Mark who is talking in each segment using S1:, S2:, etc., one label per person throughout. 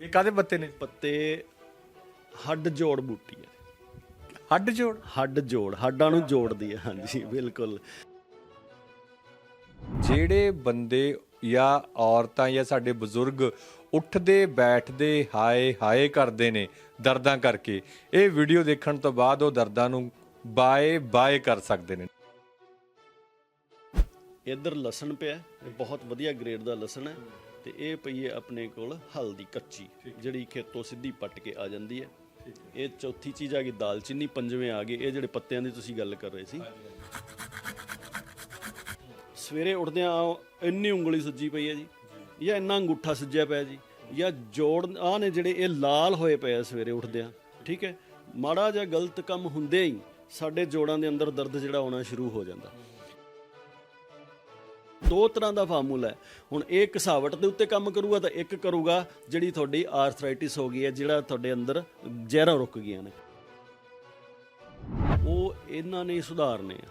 S1: ਇਹ ਕਾਦੇ ਪੱਤੇ ਨੇ?
S2: ਪੱਤੇ ਹੱਡ ਜੋੜ ਬੂਟੀ ਹੈ
S1: ਹੱਡ ਜੋੜ?
S2: ਹੱਡ ਜੋੜ ਹੱਡਾਂ ਨੂੰ ਜੋੜਦੀ ਹੈ ਹਾਂਜੀ ਬਿਲਕੁਲ।
S1: ਜਿਹੜੇ ਬੰਦੇ ਜਾਂ ਔਰਤਾਂ ਜਾਂ ਸਾਡੇ ਬਜ਼ੁਰਗ ਉੱਠਦੇ ਬੈਠਦੇ ਹਾਏ ਹਾਏ ਕਰਦੇ ਨੇ ਦਰਦਾਂ ਕਰਕੇ ਇਹ ਵੀਡੀਓ ਦੇਖਣ ਤੋਂ ਬਾਅਦ ਉਹ ਦਰਦਾਂ ਨੂੰ ਬਾਏ ਬਾਏ ਕਰ ਸਕਦੇ ਨੇ।
S2: ਇੱਧਰ ਲਸਣ ਪਿਆ ਇਹ ਬਹੁਤ ਵਧੀਆ ਗ੍ਰੇਡ ਦਾ ਲਸਣ ਹੈ। ਤੇ ਇਹ ਪਈ ਹੈ ਆਪਣੇ ਕੋਲ ਹਲਦੀ ਕੱਚੀ ਜਿਹੜੀ ਖੇਤੋਂ ਸਿੱਧੀ ਪੱਟ ਕੇ ਆ ਜਾਂਦੀ ਹੈ। ਇਹ ਚੌਥੀ ਚੀਜ਼ ਆ ਗਈ ਦਾਲਚੀਨੀ ਪੰਜਵੇਂ ਆ ਗਏ। ਇਹ ਜਿਹੜੇ ਪੱਤਿਆਂ ਦੀ ਤੁਸੀਂ ਗੱਲ ਕਰ ਰਹੇ ਸੀ। ਸਵੇਰੇ ਉੱਠਦਿਆਂ ਇੰਨੀ ਉਂਗਲੀ ਸੁੱਜੀ ਪਈ ਹੈ ਜੀ ਜਾਂ। ਇੰਨਾ ਅੰਗੂਠਾ ਸੁੱਜਿਆ ਪਿਆ ਜੀ ਜਾਂ ਜੋੜ ਆ ਨੇ ਜਿਹੜੇ ਇਹ ਲਾਲ ਹੋਏ ਪਏ ਆ ਸਵੇਰੇ ਉੱਠਦਿਆਂ ਠੀਕ ਹੈ? ਮਾੜਾ ਜਿਹਾ ਗਲਤ ਕੰਮ ਹੁੰਦੇ ਹੀ ਸਾਡੇ ਜੋੜਾਂ ਦੇ ਅੰਦਰ ਦਰਦ ਜਿਹੜਾ ਆਉਣਾ ਸ਼ੁਰੂ ਹੋ ਜਾਂਦਾ। ਦੋ ਤਰ੍ਹਾਂ ਦਾ ਫਾਰਮੂਲਾ ਹੈ। ਹੁਣ ਇਹ ਕਸਾਵਟ ਦੇ ਉੱਤੇ ਕੰਮ ਕਰੂਗਾ ਤਾਂ ਇੱਕ ਕਰੂਗਾ ਜਿਹੜੀ ਤੁਹਾਡੀ ਆਰਥਰਾਈਟਿਸ ਹੋ ਗਈ ਹੈ, ਜਿਹੜਾ ਤੁਹਾਡੇ ਅੰਦਰ ਜ਼ਹਿਰਾਂ ਰੁਕ ਗਈਆਂ ਨੇ। ਉਹ ਇਹਨਾਂ ਨੇ ਸੁਧਾਰਨੇ ਆ।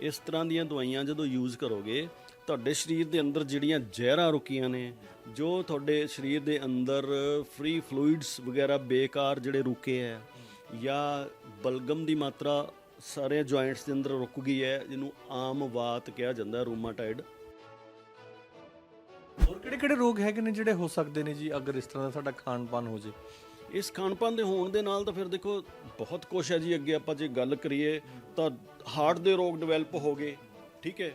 S2: ਇਸ ਤਰ੍ਹਾਂ ਦੀਆਂ ਦਵਾਈਆਂ ਜਦੋਂ ਯੂਜ਼ ਕਰੋਗੇ, ਤੁਹਾਡੇ ਸਰੀਰ ਦੇ ਅੰਦਰ ਜਿਹੜੀਆਂ ਜ਼ਹਿਰਾਂ ਰੁਕੀਆਂ ਨੇ, ਜੋ ਤੁਹਾਡੇ ਸਰੀਰ ਦੇ ਅੰਦਰ ਫ੍ਰੀ ਫਲੂਇਡਸ ਵਗੈਰਾ ਬੇਕਾਰ ਜਿਹੜੇ ਰੁਕੇ ਹੈ ਜਾਂ ਬਲਗਮ ਦੀ ਮਾਤਰਾ ਸਾਰੇ ਜੁਆਇੰਟਸ ਦੇ ਅੰਦਰ ਰੁਕ ਗਈ ਹੈ, ਜਿਹਨੂੰ ਆਮ ਵਾਤ ਕਿਹਾ ਜਾਂਦਾ ਰੂਮਾਟਾਇਡ
S1: ਹੋਰ ਕਿਹੜੇ ਕਿਹੜੇ ਰੋਗ ਹੈਗੇ ਨੇ ਜਿਹੜੇ ਹੋ ਸਕਦੇ ਨੇ ਜੀ ਅਗਰ ਇਸ ਤਰ੍ਹਾਂ ਦਾ ਸਾਡਾ ਖਾਣ ਪਾਨ ਹੋ ਜੇ?
S2: ਇਸ ਖਾਣ ਪਾਨ ਦੇ ਹੋਣ ਦੇ ਨਾਲ ਤਾਂ ਫਿਰ ਦੇਖੋ ਬਹੁਤ ਕੁਛ ਹੈ ਜੀ, ਅੱਗੇ ਆਪਾਂ ਜੇ ਗੱਲ ਕਰੀਏ ਤਾਂ ਹਾਰਟ ਦੇ ਰੋਗ ਡਿਵੈਲਪ ਹੋ ਗਏ, ਠੀਕ ਹੈ?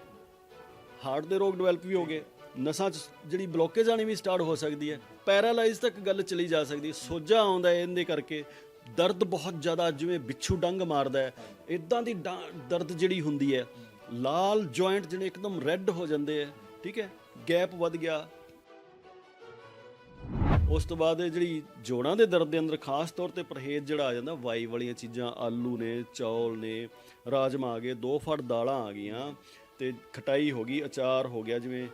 S2: ਹਾਰਟ ਦੇ ਰੋਗ ਡਿਵੈਲਪ ਵੀ ਹੋ ਗਏ, ਨਸਾਂ 'ਚ ਜਿਹੜੀ ਬਲੋਕੇਜ ਆਣੀ ਵੀ ਸਟਾਰਟ ਹੋ ਸਕਦੀ ਹੈ ਪੈਰਾਲਾਈਜ਼ ਤੱਕ ਗੱਲ ਚਲੀ ਜਾ ਸਕਦੀ ਹੈ, ਸੋਜਾ ਆਉਂਦਾ ਹੈ ਇਹਦੇ ਕਰਕੇ, ਦਰਦ ਬਹੁਤ ਜ਼ਿਆਦਾ ਜਿਵੇਂ ਬਿੱਛੂ ਡੰਗ ਮਾਰਦਾ ਹੈ ਇਦਾਂ ਦੀ ਡਾਂ- ਦਰਦ ਜਿਹੜੀ ਹੁੰਦੀ ਹੈ, ਲਾਲ ਜੁਆਇੰਟ ਜਿਹੜੇ ਇੱਕਦਮ ਰੈੱਡ ਹੋ ਜਾਂਦੇ ਹੈ, ਠੀਕ ਹੈ? ਗੈਪ ਵੱਧ ਗਿਆ। ਉਸ ਤੋਂ ਬਾਅਦ ਜਿਹੜੀ ਜੋੜਾਂ ਦੇ ਦਰਦ ਦੇ ਅੰਦਰ ਖਾਸ ਤੌਰ ਤੇ ਪਰਹੇਜ਼ ਜਿਹੜਾ ਆ ਜਾਂਦਾ, ਵਾਈ ਵਾਲੀਆਂ ਚੀਜ਼ਾਂ, ਆਲੂ ਨੇ, ਚੌਲ ਨੇ, ਰਾਜਮਾ ਆ ਗਏ, ਦੋ ਫੜ ਦਾਲਾਂ ਆ ਗਈਆਂ ਤੇ ਖਟਾਈ ਹੋ ਗਈ, ਅਚਾਰ ਹੋ ਗਿਆ ਜਿਵੇਂ।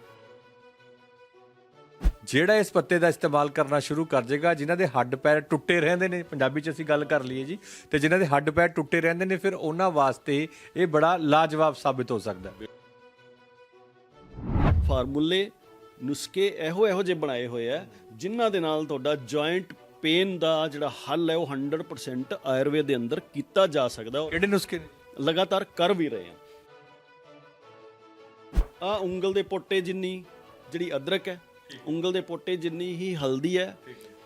S1: ਜਿਹੜਾ ਇਸ ਪੱਤੇ ਦਾ ਇਸਤੇਮਾਲ ਕਰਨਾ ਸ਼ੁਰੂ ਕਰ ਜੇਗਾ, ਜਿਨ੍ਹਾਂ ਦੇ ਹੱਡ ਪੈਰ ਟੁੱਟੇ ਰਹਿੰਦੇ ਨੇ, ਪੰਜਾਬੀ ਚ ਅਸੀਂ ਗੱਲ ਕਰ ਲਈਏ ਜੀ, ਤੇ ਜਿਨ੍ਹਾਂ ਦੇ ਹੱਡ ਪੈਰ ਟੁੱਟੇ ਰਹਿੰਦੇ ਨੇ, ਫਿਰ ਉਹਨਾਂ ਵਾਸਤੇ ਇਹ ਬੜਾ ਲਾਜਵਾਬ ਸਾਬਿਤ ਹੋ ਸਕਦਾ। ਹੈ
S2: ਫਾਰਮੂਲੇ ਨੁਸਖੇ ਇਹੋ ਇਹੋ ਜਿਹੇ ਬਣਾਏ ਹੋਏ ਆ ਜਿਨ੍ਹਾਂ ਦੇ ਨਾਲ ਤੁਹਾਡਾ ਜੁਆਇੰਟ ਪੇਨ ਦਾ ਜਿਹੜਾ ਹੱਲ ਹੈ ਉਹ 100% ਆਯੁਰਵੇਦ ਦੇ ਅੰਦਰ ਕੀਤਾ ਜਾ ਸਕਦਾ। ਔਰ
S1: ਕਿਹੜੇ ਨੁਸਖੇ
S2: ਲਗਾਤਾਰ ਕਰ ਵੀ ਰਹੇ ਆ। ਆ ਉਂਗਲ ਦੇ ਪੋਟੇ ਜਿੰਨੀ ਜਿਹੜੀ ਅਦਰਕ ਹੈ ਉਂਗਲ ਦੇ ਪੋਟੇ ਜਿੰਨੀ ਹੀ ਹਲਦੀ ਹੈ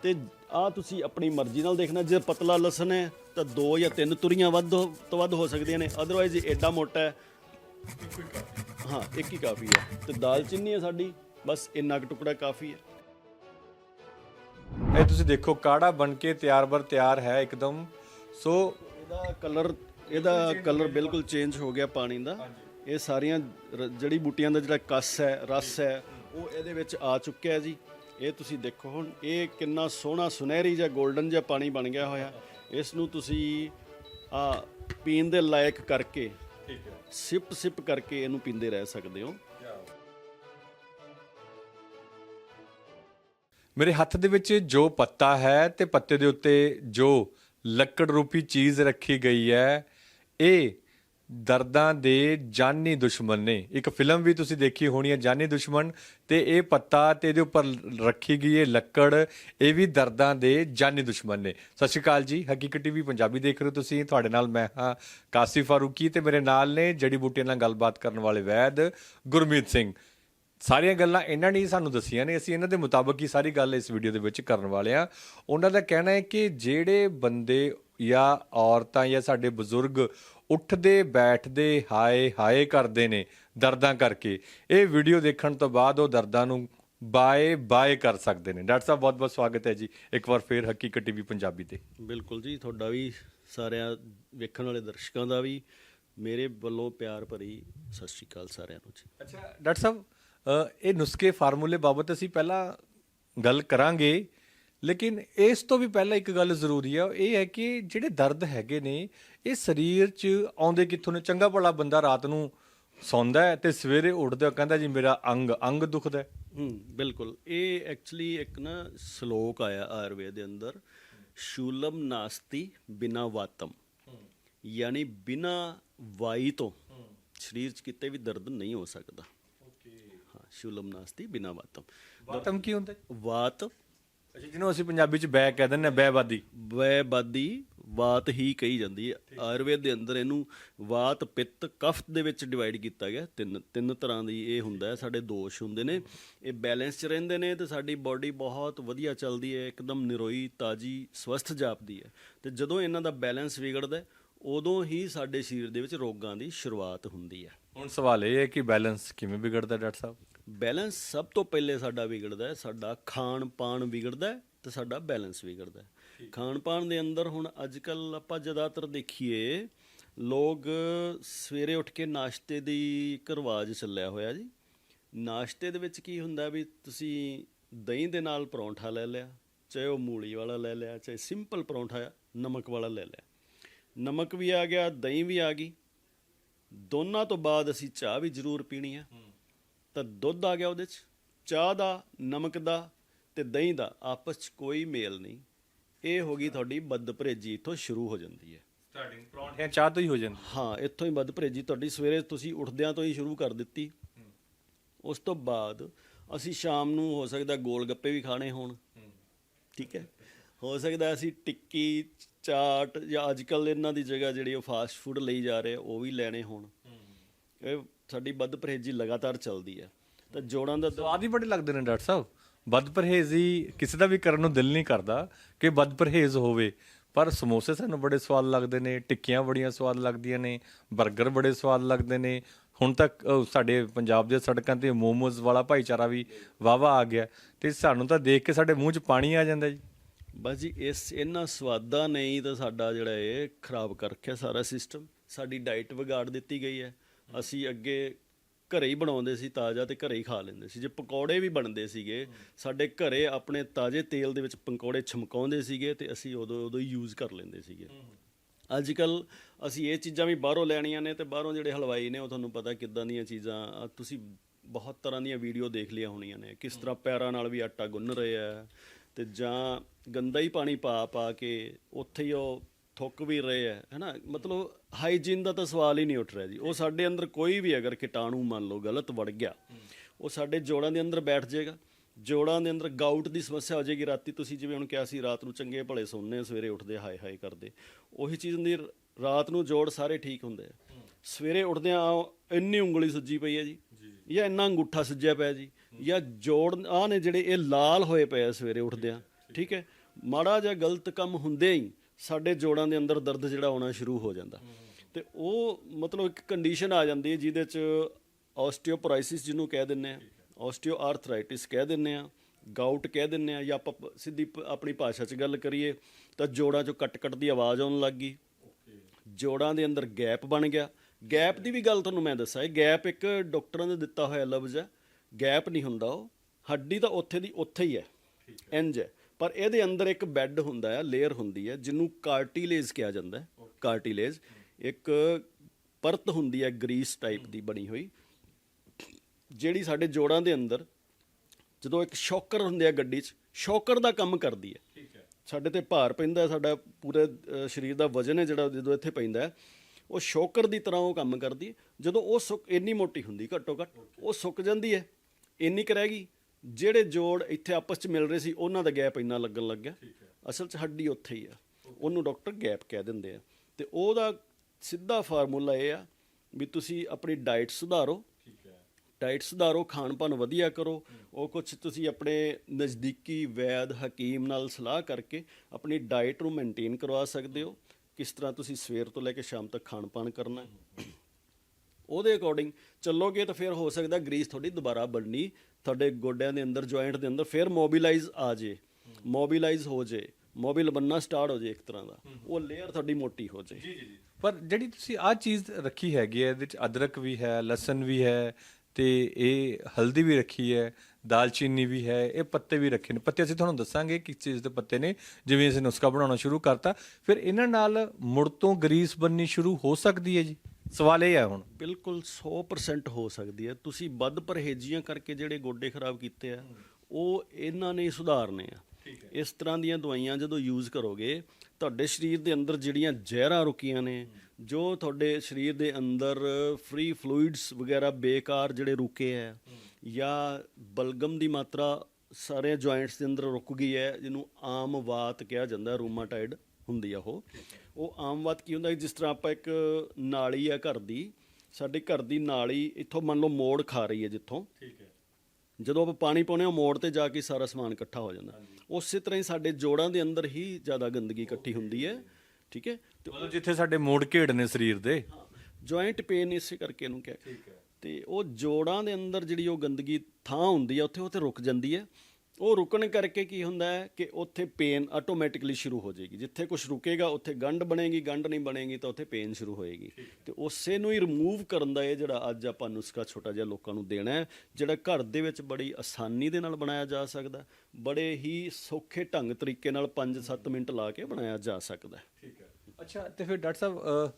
S2: ਤੇ ਆ ਤੁਸੀਂ ਆਪਣੀ ਮਰਜ਼ੀ ਨਾਲ ਦੇਖਣਾ ਜੇ ਪਤਲਾ ਲਸਣ ਹੈ ਤਾਂ ਦੋ ਜਾਂ ਤਿੰਨ ਤੁਰੀਆਂ ਵੱਧ ਹੋ- ਤੋਂ ਵੱਧ ਹੋ ਸਕਦੀਆਂ ਨੇ ਅਦਰਵਾਈਜ਼ ਇਹ ਐਡਾ ਮੋਟਾ ਹੈ। ਹਾਂ ਇੱਕ ਹੀ ਕਾਫੀ ਹੈ। ਤੇ ਦਾਲਚੀਨੀ ਹੈ ਸਾਡੀ ਬਸ ਇੰਨਾ ਕੁ ਟੁਕੜਾ ਕਾਫੀ ਹੈ।
S1: ਇਹ ਤੁਸੀਂ ਦੇਖੋ ਕਾੜਾ ਬਣ ਕੇ ਤਿਆਰ ਬਰ ਤਿਆਰ ਹੈ ਇੱਕਦਮ। ਸੋ
S2: ਇਹਦਾ ਕਲਰ ਇਹਦਾ ਕਲਰ ਬਿਲਕੁਲ ਚੇਂਜ ਹੋ ਗਿਆ ਪਾਣੀ ਦਾ। ਇਹ ਸਾਰੀਆਂ ਰ- ਜੜੀ ਬੂਟੀਆਂ ਦਾ ਜਿਹੜਾ ਕਸ ਹੈ ਰਸ ਹੈ ਉਹ ਇਹਦੇ ਵਿੱਚ ਆ ਚੁੱਕਿਆ ਹੈ ਜੀ। ਇਹ ਤੁਸੀਂ ਦੇਖੋ ਹੁਣ ਇਹ ਕਿੰਨਾ ਸੋਹਣਾ ਸੁਨਹਿਰੀ ਜਾਂ 골ਡਨ ਜਿਹਾ ਪਾਣੀ ਬਣ ਗਿਆ ਹੋਇਆ। ਇਸ ਨੂੰ ਤੁਸੀਂ ਆ ਪੀਣ ਦੇ ਲਾਇਕ ਕਰਕੇ ਸਿਪ ਸਿਪ ਕਰਕੇ ਇਹਨੂੰ ਪੀਂਦੇ ਰਹਿ ਸਕਦੇ ਹੋ।
S1: ਮੇਰੇ ਹੱਥ ਦੇ ਵਿੱਚ ਜੋ ਪੱਤਾ ਹੈ ਤੇ ਪੱਤੇ ਦੇ ਉੱਤੇ ਜੋ ਲੱਕੜ ਰੂਪੀ ਚੀਜ਼ ਰੱਖੀ ਗਈ ਹੈ ਇਹ ਦਰਦਾਂ ਦੇ ਜਾਨੀ ਦੁਸ਼ਮਣ ਨੇ। ਇੱਕ ਫਿਲਮ ਵੀ ਤੁਸੀਂ ਦੇਖੀ ਹੋਣੀ ਹੈ, ਜਾਨੀ ਦੁਸ਼ਮਣ, ਤੇ ਇਹ ਪੱਤਾ ਤੇ ਇਹਦੇ ਉੱਪਰ ਰੱਖੀ ਗਈ ਇਹ ਲੱਕੜ, ਇਹ ਵੀ ਦਰਦਾਂ ਦੇ ਜਾਨੀ ਦੁਸ਼ਮਣ ਨੇ। ਸਤਿ ਸ਼੍ਰੀ ਅਕਾਲ ਜੀ, ਹਕੀਕਤ ਟੀਵੀ ਪੰਜਾਬੀ ਦੇਖ ਰਹੇ ਹੋ ਤੁਸੀਂ। ਤੁਹਾਡੇ ਨਾਲ ਮੈਂ ਹਾਂ, ਕਾਸਿਫ ਫਾਰੂਕੀ ਤੇ ਮੇਰੇ ਨਾਲ ਨੇ ਜੜੀ ਬੂਟੀਆਂ ਨਾਲ ਗੱਲਬਾਤ ਕਰਨ ਵਾਲੇ ਵੈਦ ਗੁਰਮੀਤ ਸਿੰਘ। ਸਾਰੀਆਂ ਗੱਲਾਂ ਇਹਨਾਂ ਨੇ ਹੀ ਸਾਨੂੰ ਦੱਸੀਆਂ ਨੇ। ਅਸੀਂ ਇਹਨਾਂ ਦੇ ਮੁਤਾਬਕ ਹੀ ਸਾਰੀ ਗੱਲ ਇਸ ਵੀਡੀਓ ਦੇ ਵਿੱਚ ਕਰਨ ਵਾਲੇ ਆ ਉਹਨਾਂ ਦਾ ਕਹਿਣਾ ਹੈ ਕਿ ਜਿਹੜੇ ਬੰਦੇ ਜਾਂ ਔਰਤਾਂ ਜਾਂ ਸਾਡੇ ਬਜ਼ੁਰਗ ਉੱਠਦੇ ਬੈਠਦੇ ਹਾਏ ਹਾਏ ਕਰਦੇ ਨੇ ਦਰਦਾਂ ਕਰਕੇ। ਇਹ ਵੀਡੀਓ ਦੇਖਣ ਤੋਂ ਬਾਅਦ ਉਹ ਦਰਦਾਂ ਨੂੰ ਬਾਏ ਬਾਏ ਕਰ ਸਕਦੇ ਨੇ। ਡਾਕਟਰ ਸਾਹਿਬ ਬਹੁਤ ਬਹੁਤ ਸਵਾਗਤ ਹੈ ਜੀ। ਇੱਕ ਵਾਰ ਫੇਰ ਹਕੀਕਤ ਟੀਵੀ ਪੰਜਾਬੀ ਤੇ।
S2: ਬਿਲਕੁਲ ਜੀ ਤੁਹਾਡਾ ਵੀ ਸਾਰਿਆਂ ਵੇਖਣ ਵਾਲੇ ਦਰਸ਼ਕਾਂ ਦਾ ਵੀ ਮੇਰੇ ਵੱਲੋਂ ਪਿਆਰ ਭਰੀ ਸਤਿ ਸ਼੍ਰੀ ਅਕਾਲ ਸਾਰਿਆਂ ਨੂੰ ਜੀ।
S1: ਅੱਛਾ ਡਾਕਟਰ ਸਾਹਿਬ ਇਹ ਨੁਸਖੇ ਫਾਰਮੂਲੇ ਬਾਬਤ ਅਸੀਂ ਪਹਿਲਾਂ ਗੱਲ ਕਰਾਂਗੇ। ਲੇਕਿਨ ਇਸ ਤੋਂ ਵੀ ਪਹਿਲਾਂ ਇੱਕ ਗੱਲ ਜ਼ਰੂਰੀ ਆ ਇਹ ਹੈ ਕਿ ਜਿਹੜੇ ਦਰਦ ਹੈਗੇ ਨੇ ਇਹ ਸਰੀਰ 'ਚ ਆਉਂਦੇ ਕਿੱਥੋਂ ਨੇ? ਚੰਗਾ ਭਲਾ ਬੰਦਾ ਰਾਤ ਨੂੰ ਸੌਂਦਾ ਹੈ ਤੇ ਸਵੇਰੇ ਉੱਠਦਾ ਕਹਿੰਦਾ ਜੀ ਮੇਰਾ ਅੰਗ ਅੰਗ ਦੁਖਦਾ ਹੈ।
S2: ਹੂੰ ਬਿਲਕੁਲ। ਇਹ ਐਕਚੁਅਲੀ ਇੱਕ ਨਾ ਸ਼ਲੋਕ ਆਇਆ ਆਯੁਰਵੇਦ ਦੇ ਅੰਦਰ ਸ਼ੂਲਮ ਨਾਸਤੀ ਬਿਨਾ ਵਾਤਮ। ਯਾਨੀ ਬਿਨਾ ਵਾਈ ਤੋਂ ਸਰੀਰ 'ਚ ਕਿਤੇ ਵੀ ਦਰਦ ਨਹੀਂ ਹੋ ਸਕਦਾ। ਹਾਂ ਸ਼ੂਲਮ ਨਾਸਤੀ ਬਿਨਾ ਵਾਤਮ।
S1: ਵਾਤਮ ਕੀ ਹੁੰਦਾ?
S2: ਵਾਤ
S1: ਅੱਛਾ ਜਿਹਨੂੰ ਅਸੀਂ ਪੰਜਾਬੀ ਚ ਬੈ ਕਹਿ ਦਿੰਦੇ ਆ ਬੈਬਾਦੀ
S2: ਵੈਬਾਦੀ ਵਾਤ ਹੀ ਕਹੀ ਜਾਂਦੀ ਹੈ। ਆਯੁਰਵੇਦ ਦੇ ਅੰਦਰ ਇਹਨੂੰ ਵਾਤ ਪਿੱਤ ਕਫ ਦੇ ਵਿੱਚ ਡਿਵਾਈਡ ਕੀਤਾ ਗਿਆ। ਤਿੰਨ ਤਿੰਨ ਤਰ੍ਹਾਂ ਦੀ ਇਹ ਹੁੰਦਾ ਹੈ ਸਾਡੇ ਦੋਸ਼ ਹੁੰਦੇ ਨੇ। ਇਹ ਬੈਲੈਂਸ 'ਚ ਰਹਿੰਦੇ ਨੇ ਤੇ ਸਾਡੀ ਬਾਡੀ ਬਹੁਤ ਵਧੀਆ ਚੱਲਦੀ ਹੈ ਇੱਕਦਮ ਨਿਰੋਈ ਤਾਜੀ ਸਵਸਥ ਜਾਪਦੀ ਹੈ। ਤੇ ਜਦੋਂ ਇਹਨਾਂ ਦਾ ਬੈਲੈਂਸ ਵਿਗੜਦਾ ਹੈ, ਉਦੋਂ ਹੀ ਸਾਡੇ ਸਰੀਰ ਦੇ ਵਿੱਚ ਰੋਗਾਂ ਦੀ ਸ਼ੁਰੂਆਤ ਹੁੰਦੀ ਹੈ।
S1: ਹੁਣ ਸਵਾਲ ਇਹ ਹੈ ਕਿ ਬੈਲੈਂਸ ਕਿਵੇਂ ਵਿਗੜਦਾ ਡਾਕਟਰ ਸਾਹਿਬ?
S2: ਬੈਲੈਂਸ ਸਭ ਤੋਂ ਪਹਿਲੇ ਸਾਡਾ ਵਿਗੜਦਾ ਹੈ ਸਾਡਾ ਖਾਣ ਪਾਣ ਵਿਗੜਦਾ ਹੈ ਤੇ ਸਾਡਾ ਬੈਲੈਂਸ ਵਿਗੜਦਾ ਹੈ। ਖਾਣ ਪਾਣ ਦੇ ਅੰਦਰ ਹੁਣ ਅੱਜ ਕੱਲ ਆਪਾਂ ਜ਼ਿਆਦਾਤਰ ਦੇਖੀਏ ਲੋਕ ਸਵੇਰੇ ਉੱਠ ਕੇ ਨਾਸ਼ਤੇ ਦੀ ਇੱਕ ਰਿਵਾਜ ਚੱਲਿਆ ਹੋਇਆ ਜੀ। ਨਾਸ਼ਤੇ ਦੇ ਵਿੱਚ ਕੀ ਹੁੰਦਾ ਵੀ ਤੁਸੀਂ ਦਹੀਂ ਦੇ ਨਾਲ ਪਰੌਂਠਾ ਲੈ ਲਿਆ ਚਾਹੇ ਉਹ ਮੂਲੀ ਵਾਲਾ ਲੈ ਲਿਆ ਚਾਹੇ ਸਿੰਪਲ ਪਰੌਂਠਾ ਆ ਨਮਕ ਵਾਲਾ ਲੈ ਲਿਆ। ਨਮਕ ਵੀ ਆ ਗਿਆ ਦਹੀਂ ਵੀ ਆ ਗਈ। ਦੋਨਾਂ ਤੋਂ ਬਾਅਦ ਅਸੀਂ ਚਾਹ ਵੀ ਜ਼ਰੂਰ ਪੀਣੀ ਆ। ਤਾਂ ਦੁੱਧ ਆ ਗਿਆ ਉਹਦੇ ਚ ਚਾਹ ਦਾ ਨਮਕ ਦਾ ਤੇ ਦਹੀਂ ਦਾ ਆਪਸ ਚ ਕੋਈ ਮੇਲ ਨਹੀਂ। ਇਹ ਹੋ ਗਈ ਤੁਹਾਡੀ ਬਦਪਰੇਜੀ ਇੱਥੋਂ ਸ਼ੁਰੂ ਹੋ ਜਾਂਦੀ ਹੈ।
S1: ਸਟਾਰਟਿੰਗ ਪਰੌਂਠਿਆਂ ਚਾਹ ਤੋਂ ਹੀ ਹੋ ਜਾਂਦੀ
S2: ਹਾਂ। ਇੱਥੋਂ ਹੀ ਬਦਪਰੇਜੀ ਤੁਹਾਡੀ ਸਵੇਰੇ ਤੁਸੀਂ ਉੱਠਦਿਆਂ ਤੋਂ ਹੀ ਸ਼ੁਰੂ ਕਰ ਦਿੱਤੀ। ਉਸ ਤੋਂ ਬਾਅਦ ਅਸੀਂ ਸ਼ਾਮ ਨੂੰ ਹੋ ਸਕਦਾ ਗੋਲ ਗੱਪੇ ਵੀ ਖਾਣੇ ਹੋਣ। ਠੀਕ ਹੈ। ਹੋ ਸਕਦਾ ਅਸੀਂ ਟਿੱਕੀ ਚਾਟ ਜਾਂ ਅੱਜ ਕੱਲ ਇਹਨਾਂ ਦੀ ਜਗ੍ਹਾ ਜਿਹੜੀ ਉਹ ਫਾਸਟ ਫੂਡ ਲਈ ਜਾ ਰਹੇ ਉਹ ਵੀ ਲੈਣੇ ਹੋਣ। ਇਹ ਸਾਡੀ ਬਦਪਰੇਜੀ ਲਗਾਤਾਰ ਚੱਲਦੀ ਹੈ ਤਾਂ ਜੋੜਾਂ ਦਾ
S1: ਸਵਾਦ ਹੀ ਬੜੇ ਲੱਗਦੇ ਨੇ ਡਾਕਟਰ ਸਾਹਿਬ। ਬਦ ਪਰਹੇਜ਼ੀ ਕਿਸੇ ਦਾ ਵੀ ਕਰਨ ਨੂੰ ਦਿਲ ਨਹੀਂ ਕਰਦਾ ਕਿ ਬਦ ਪਰਹੇਜ਼ ਹੋਵੇ। ਪਰ ਸਮੋਸੇ ਸਾਨੂੰ ਬੜੇ ਸਵਾਦ ਲੱਗਦੇ ਨੇ ਟਿੱਕੀਆਂ ਬੜੀਆਂ ਸਵਾਦ ਲੱਗਦੀਆਂ ਨੇ 버ਗਰ ਬੜੇ ਸਵਾਦ ਲੱਗਦੇ ਨੇ। ਹੁਣ ਤੱਕ ਸਾਡੇ ਪੰਜਾਬ ਦੇ ਸੜਕਾਂ ਤੇ ਮੋਮੋਜ਼ ਵਾਲਾ ਭਾਈਚਾਰਾ ਵੀ ਵਾਵਾ ਆ ਗਿਆ। ਤੇ ਸਾਨੂੰ ਤਾਂ ਦੇਖ ਕੇ ਸਾਡੇ ਮੂੰਹ 'ਚ ਪਾਣੀ ਆ ਜਾਂਦਾ ਜੀ।
S2: ਬਸ ਜੀ ਇਸ ਇਹਨਾਂ ਸਵਾਦਾਂ ਨੇ ਹੀ ਤਾਂ ਸਾਡਾ ਜਿਹੜਾ ਇਹ ਖਰਾਬ ਕਰ ਰੱਖਿਆ ਸਾਰਾ ਸਿਸਟਮ ਸਾਡੀ ਡਾਈਟ ਵਿਗਾੜ ਦਿੱਤੀ ਗਈ ਹੈ। ਅਸੀਂ ਅੱਗੇ ਘਰੇ ਹੀ ਬਣਾਉਂਦੇ ਸੀ ਤਾਜ਼ਾ ਤੇ ਘਰੇ ਹੀ ਖਾ ਲੈਂਦੇ ਸੀ। ਜੇ ਪਕੌੜੇ ਵੀ ਬਣਦੇ ਸੀਗੇ, ਸਾਡੇ ਘਰੇ ਆਪਣੇ ਤਾਜ਼ੇ ਤੇਲ ਦੇ ਵਿੱਚ ਪਕੌੜੇ ਛਮਕਾਉਂਦੇ ਸੀਗੇ ਤੇ ਅਸੀਂ ਉਦੋਂ ਉਦੋਂ ਹੀ ਯੂਜ਼ ਕਰ ਲੈਂਦੇ ਸੀਗੇ। ਅੱਜ ਕੱਲ ਅਸੀਂ ਇਹ ਚੀਜ਼ਾਂ ਵੀ ਬਾਹਰੋਂ ਲੈਣੀਆਂ ਨੇ ਤੇ ਬਾਹਰੋਂ ਜਿਹੜੇ ਹਲਵਾਈ ਨੇ ਉਹ ਤੁਹਾਨੂੰ ਪਤਾ ਕਿੱਦਾਂ ਦੀਆਂ ਚੀਜ਼ਾਂ ਤੁਸੀਂ ਬਹੁਤ ਤਰ੍ਹਾਂ ਦੀਆਂ ਵੀਡੀਓ ਦੇਖ ਲਿਆ ਹੋਣੀਆਂ ਨੇ। ਕਿਸ ਤਰ੍ਹਾਂ ਪੈਰਾਂ ਨਾਲ ਵੀ ਆਟਾ ਗੁੰਨ ਰਹੇ ਆ ਤੇ ਜਾਂ ਗੰਦਾ ਹੀ ਪਾਣੀ ਪਾ ਪਾ ਕੇ ਉੱਥੇ ਹੀ ਉਹ ਥੁੱਕ ਵੀ ਰਹੇ ਆ, ਹੈਨਾ? ਮਤਲਬ ਹਾਈਜੀਨ ਦਾ ਤਾਂ ਸਵਾਲ ਹੀ ਨਹੀਂ ਉੱਠ ਰਿਹਾ ਜੀ। ਉਹ ਸਾਡੇ ਅੰਦਰ ਕੋਈ ਵੀ ਅਗਰ ਕੀਟਾਣੂ ਮੰਨ ਲਓ ਗਲਤ ਵੜ ਗਿਆ ਉਹ ਸਾਡੇ ਜੋੜਾਂ ਦੇ ਅੰਦਰ ਬੈਠ ਜਾਏਗਾ। ਜੋੜਾਂ ਦੇ ਅੰਦਰ ਗਾਊਟ ਦੀ ਸਮੱਸਿਆ ਹੋ ਜਾਏਗੀ ਰਾਤੀ। ਤੁਸੀਂ ਜਿਵੇਂ ਹੁਣ ਕਿਹਾ ਸੀ ਰਾਤ ਨੂੰ ਚੰਗੇ ਭਲੇ ਸੌਂਦੇ ਸਵੇਰੇ ਉੱਠਦੇ ਹਾਏ ਹਾਏ ਕਰਦੇ। ਉਹੀ ਚੀਜ਼ ਹੁੰਦੀ ਰਾਤ ਨੂੰ ਜੋੜ ਸਾਰੇ ਠੀਕ ਹੁੰਦੇ ਆ। ਸਵੇਰੇ ਉੱਠਦੇ ਆ ਇੰਨੀ ਉਂਗਲੀ ਸੁੱਜੀ ਪਈ ਹੈ ਜੀ ਜਾਂ। ਇੰਨਾ ਅੰਗੂਠਾ ਸੁੱਜਿਆ ਪਿਆ ਜੀ ਜਾਂ ਜੋੜ ਆ ਨੇ ਜਿਹੜੇ ਇਹ ਲਾਲ ਹੋਏ ਪਏ ਆ ਸਵੇਰੇ ਉੱਠਦੇ ਆ ਠੀਕ ਹੈ? ਮਾੜਾ ਜਿਹਾ ਗਲਤ ਕੰਮ ਹੁੰਦੇ ਹੀ ਸਾਡੇ ਜੋੜਾਂ ਦੇ ਅੰਦਰ ਦਰਦ ਜਿਹੜਾ ਆਉਣਾ ਸ਼ੁਰੂ ਹੋ ਜਾਂਦਾ। ਤੇ ਉਹ ਮਤਲਬ ਇੱਕ ਕੰਡੀਸ਼ਨ ਆ ਜਾਂਦੀ ਹੈ ਜਿਹਦੇ ਚ ਆਸਟੀਓਪੋਰਾਈਸਿਸ ਜਿਹਨੂੰ ਕਹਿ ਦਿੰਨੇ ਆ ਆਸਟੀਓਆਰਥਰਾਈਟਿਸ ਕਹਿ ਦਿੰਨੇ ਆ ਗਾਊਟ ਕਹਿ ਦਿੰਨੇ ਆ ਜਾਂ ਆਪਾਂ ਸਿੱਧੀ ਆਪਣੀ ਭਾਸ਼ਾ 'ਚ ਗੱਲ ਕਰੀਏ ਤਾਂ ਜੋੜਾਂ 'ਚੋਂ ਕੱਟ-ਕੱਟ ਦੀ ਆਵਾਜ਼ ਆਉਣ ਲੱਗ ਗਈ। ਜੋੜਾਂ ਦੇ ਅੰਦਰ ਗੈਪ ਬਣ ਗਿਆ। ਗੈਪ ਦੀ ਵੀ ਗੱਲ ਤੁਹਾਨੂੰ ਮੈਂ ਦੱਸਾਂ ਇਹ ਗੈਪ ਇੱਕ ਡਾਕਟਰਾਂ ਨੇ ਦਿੱਤਾ ਹੋਇਆ ਲਫ਼ਜ਼ ਹੈ। ਗੈਪ ਨਹੀਂ ਹੁੰਦਾ ਉਹ। ਹੱਡੀ ਤਾਂ ਉੱਥੇ ਦੀ ਉੱਥੇ ਹੀ ਹੈ। ਇੰਜ ਹੈ। ਪਰ ਇਹਦੇ ਅੰਦਰ ਇੱਕ ਬੈੱਡ ਹੁੰਦਾ ਹੈ ਲੇਅਰ ਹੁੰਦੀ ਹੈ ਜਿਹਨੂੰ ਕਾਰਟਿਲੇਜ ਕਿਹਾ ਜਾਂਦਾ ਹੈ ਕਾਰਟਿਲੇਜ ਇੱਕ ਪਰਤ ਹੁੰਦੀ ਹੈ ਗਰੀਸ ਟਾਈਪ ਦੀ ਬਣੀ ਹੋਈ ਜਿਹੜੀ ਸਾਡੇ ਜੋੜਾਂ ਦੇ ਅੰਦਰ ਜਦੋਂ ਇੱਕ ਸ਼ੌਕਰ ਹੁੰਦੇ ਆ ਗੱਡੀ 'ਚ ਸ਼ੌਕਰ ਦਾ ਕੰਮ ਕਰਦੀ ਹੈ। ਸਾਡੇ ਤੇ ਭਾਰ ਪੈਂਦਾ ਸਾਡਾ ਪੂਰੇ ਸਰੀਰ ਦਾ ਵਜਨ ਹੈ ਜਿਹੜਾ ਜਦੋਂ ਇੱਥੇ ਪੈਂਦਾ ਹੈ, ਉਹ ਸ਼ੌਕਰ ਦੀ ਤਰ੍ਹਾਂ ਉਹ ਕੰਮ ਕਰਦੀ ਹੈ। ਜਦੋਂ ਉਹ ਸੁੱਕ ਇੰਨੀ ਮੋਟੀ ਹੁੰਦੀ ਘੱਟੋ ਘੱਟ ਉਹ ਸੁੱਕ ਜਾਂਦੀ ਹੈ ਇੰਨੀ ਕੁ ਰਹਿ ਗਈ ਜਿਹੜੇ ਜੋੜ ਇੱਥੇ ਆਪਸ 'ਚ ਮਿਲ ਰਹੇ ਸੀ ਉਹਨਾਂ ਦਾ ਗੈਪ ਇੰਨਾ ਲੱਗਣ ਲੱਗ ਗਿਆ। ਅਸਲ 'ਚ ਹੱਡੀ ਉੱਥੇ ਹੀ ਆ। ਉਹਨੂੰ ਡਾਕਟਰ ਗੈਪ ਕਹਿ ਦਿੰਦੇ ਆ। ਤੇ ਉਹਦਾ ਸਿੱਧਾ ਫਾਰਮੂਲਾ ਇਹ ਆ ਵੀ ਤੁਸੀਂ ਆਪਣੀ ਡਾਈਟ ਸੁਧਾਰੋ। ਡਾਈਟ ਸੁਧਾਰੋ ਖਾਣ ਪਾਣ ਵਧੀਆ ਕਰੋ। ਉਹ ਕੁਝ ਤੁਸੀਂ ਆਪਣੇ ਨਜ਼ਦੀਕੀ ਵੈਦ ਹਕੀਮ ਨਾਲ ਸਲਾਹ ਕਰਕੇ ਆਪਣੀ ਡਾਈਟ ਨੂੰ ਮੇਨਟੇਨ ਕਰਵਾ ਸਕਦੇ ਹੋ। ਕਿਸ ਤਰ੍ਹਾਂ ਤੁਸੀਂ ਸਵੇਰ ਤੋਂ ਲੈ ਕੇ ਸ਼ਾਮ ਤੱਕ ਖਾਣ ਪਾਣ ਕਰਨਾ ਹੈ। ਉਹਦੇ ਅਕੋਰਡਿੰਗ ਚੱਲੋਗੇ ਤਾਂ ਫਿਰ ਹੋ ਸਕਦਾ ਗਰੀਸ ਤੁਹਾਡੀ ਦੁਬਾਰਾ ਬਣਨੀ, ਤੁਹਾਡੇ ਗੋਡਿਆਂ ਦੇ ਅੰਦਰ ਜੁਆਇੰਟ ਦੇ ਅੰਦਰ ਫਿਰ ਮੋਬਿਲਾਈਜ਼ ਆ ਜੇ। ਮੋਬਿਲਾਈਜ਼ ਹੋ ਜੇ। ਮੋਬਿਲ ਬੰਨਾ ਸਟਾਰਟ ਹੋ ਜੇ ਇੱਕ ਤਰ੍ਹਾਂ ਦਾ। ਉਹ ਲੇਅਰ ਤੁਹਾਡੀ ਮੋਟੀ ਹੋ ਜੇ।
S1: ਪਰ ਜਿਹੜੀ ਤੁਸੀਂ ਆਹ ਚੀਜ਼ ਰੱਖੀ ਹੈਗੀ ਹੈ, ਇਹਦੇ ਵਿੱਚ ਅਦਰਕ ਵੀ ਹੈ, ਲਸਣ ਵੀ ਹੈ, ਤੇ ਇਹ ਹਲਦੀ ਵੀ ਰੱਖੀ ਹੈ, ਦਾਲਚੀਨੀ ਵੀ ਹੈ, ਇਹ ਪੱਤੇ ਵੀ ਰੱਖੇ ਨੇ। ਪੱਤੇ ਅਸੀਂ ਤੁਹਾਨੂੰ ਦੱਸਾਂਗੇ ਕਿਸ ਚੀਜ਼ ਦੇ ਪੱਤੇ ਨੇ, ਜਿਵੇਂ ਅਸੀਂ ਨੁਸਖਾ ਬਣਾਉਣਾ ਸ਼ੁਰੂ ਕਰਤਾ। ਫਿਰ ਇਹਨਾਂ ਨਾਲ ਮੁੜ ਤੋਂ ਗਰੀਸ ਬੰਨੀ ਸ਼ੁਰੂ ਹੋ ਸਕਦੀ ਹੈ ਜੀ? ਸਵਾਲ ਇਹ ਹੈ ਹੁਣ।
S2: ਬਿਲਕੁਲ 100% ਹੋ ਸਕਦੀ ਹੈ। ਤੁਸੀਂ ਵੱਧ ਪਰਹੇਜ਼ੀਆਂ ਕਰਕੇ ਜਿਹੜੇ ਗੋਡੇ ਖਰਾਬ ਕੀਤੇ ਆ ਉਹ ਇਹਨਾਂ ਨੇ ਸੁਧਾਰਨੇ ਆ। ਇਸ ਤਰ੍ਹਾਂ ਦੀਆਂ ਦਵਾਈਆਂ ਜਦੋਂ ਯੂਜ਼ ਕਰੋਗੇ ਤੁਹਾਡੇ ਸਰੀਰ ਦੇ ਅੰਦਰ ਜਿਹੜੀਆਂ ਜ਼ਹਿਰਾਂ ਰੁਕੀਆਂ ਨੇ ਜੋ ਤੁਹਾਡੇ ਸਰੀਰ ਦੇ ਅੰਦਰ ਫ੍ਰੀ ਫਲੂਇਡਸ ਵਗੈਰਾ ਬੇਕਾਰ ਜਿਹੜੇ ਰੁਕੇ ਆ ਜਾਂ ਬਲਗਮ ਦੀ ਮਾਤਰਾ ਸਾਰੇ ਜੁਆਇੰਟਸ ਦੇ ਅੰਦਰ ਰੁਕ ਗਈ ਹੈ ਜਿਹਨੂੰ ਆਮ ਵਾਤ ਕਿਹਾ ਜਾਂਦਾ ਰੂਮਾਟਾਇਡ ਹੁੰਦੀ ਆ ਉਹ। ਉਹ ਆਮ ਵਾਤ ਕੀ ਹੁੰਦਾ? ਜਿਸ ਤਰ੍ਹਾਂ ਆਪਾਂ ਇੱਕ ਨਾਲੀ ਆ ਘਰ ਦੀ ਸਾਡੇ ਘਰ ਦੀ ਨਾਲੀ ਇੱਥੋਂ ਮੰਨ ਲਓ ਮੋੜ ਖਾ ਰਹੀ ਹੈ ਜਿੱਥੋਂ।
S1: ਠੀਕ ਹੈ।
S2: ਜਦੋਂ ਆਪਾਂ ਪਾਣੀ ਪਾਉਂਦੇ ਹਾਂ ਮੋੜ ਤੇ ਜਾ ਕੇ ਸਾਰਾ ਸਮਾਨ ਇਕੱਠਾ ਹੋ ਜਾਂਦਾ। ਉਸੇ ਤਰ੍ਹਾਂ ਹੀ ਸਾਡੇ ਜੋੜਾਂ ਦੇ ਅੰਦਰ ਹੀ ਜ਼ਿਆਦਾ ਗੰਦਗੀ ਇਕੱਠੀ ਹੁੰਦੀ ਹੈ। ਠੀਕ ਹੈ? ਤੇ
S1: ਮਤਲਬ ਜਿੱਥੇ ਸਾਡੇ ਮੋੜ ਘੇੜ ਨੇ ਸਰੀਰ ਦੇ।
S2: ਜੁਆਇੰਟ ਪੇਨ ਇਸੇ ਕਰਕੇ ਇਹਨੂੰ ਕਿਹਾ।
S1: ਠੀਕ ਹੈ।
S2: ਤੇ ਉਹ ਜੋੜਾਂ ਦੇ ਅੰਦਰ ਜਿਹੜੀ ਉਹ ਗੰਦਗੀ ਥਾਂ ਹੁੰਦੀ ਹੈ ਉੱਥੇ ਉੱਥੇ ਰੁਕ ਜਾਂਦੀ ਹੈ। ਉਹ ਰੁਕਣ ਕਰਕੇ ਕੀ ਹੁੰਦਾ ਹੈ ਕਿ ਉੱਥੇ ਪੇਨ ਆਟੋਮੈਟਿਕਲੀ ਸ਼ੁਰੂ ਹੋ ਜਾਏਗੀ। ਜਿੱਥੇ ਕੁਝ ਰੁਕੇਗਾ ਉੱਥੇ ਗੰਢ ਬਣੇਗੀ ਗੰਢ ਨਹੀਂ ਬਣੇਗੀ ਤਾਂ ਉੱਥੇ ਪੇਨ ਸ਼ੁਰੂ ਹੋਏਗੀ। ਤੇ ਉਸੇ ਨੂੰ ਹੀ ਰਿਮੂਵ ਕਰਨ ਦਾ ਇਹ ਜਿਹੜਾ ਅੱਜ ਆਪਾਂ ਨੁਸਖਾ ਛੋਟਾ ਜਿਹਾ ਲੋਕਾਂ ਨੂੰ ਦੇਣਾ ਹੈ ਜਿਹੜਾ ਘਰ ਦੇ ਵਿੱਚ ਬੜੀ ਆਸਾਨੀ ਦੇ ਨਾਲ ਬਣਾਇਆ ਜਾ ਸਕਦਾ ਬੜੇ ਹੀ ਸੌਖੇ ਢੰਗ ਤਰੀਕੇ ਨਾਲ 5-7 ਮਿੰਟ ਲਾ ਕੇ ਬਣਾਇਆ ਜਾ ਸਕਦਾ
S1: ਠੀਕ ਹੈ। ਅੱਛਾ, ਤੇ ਫਿਰ ਡਾਕਟਰ ਸਾਹਿਬ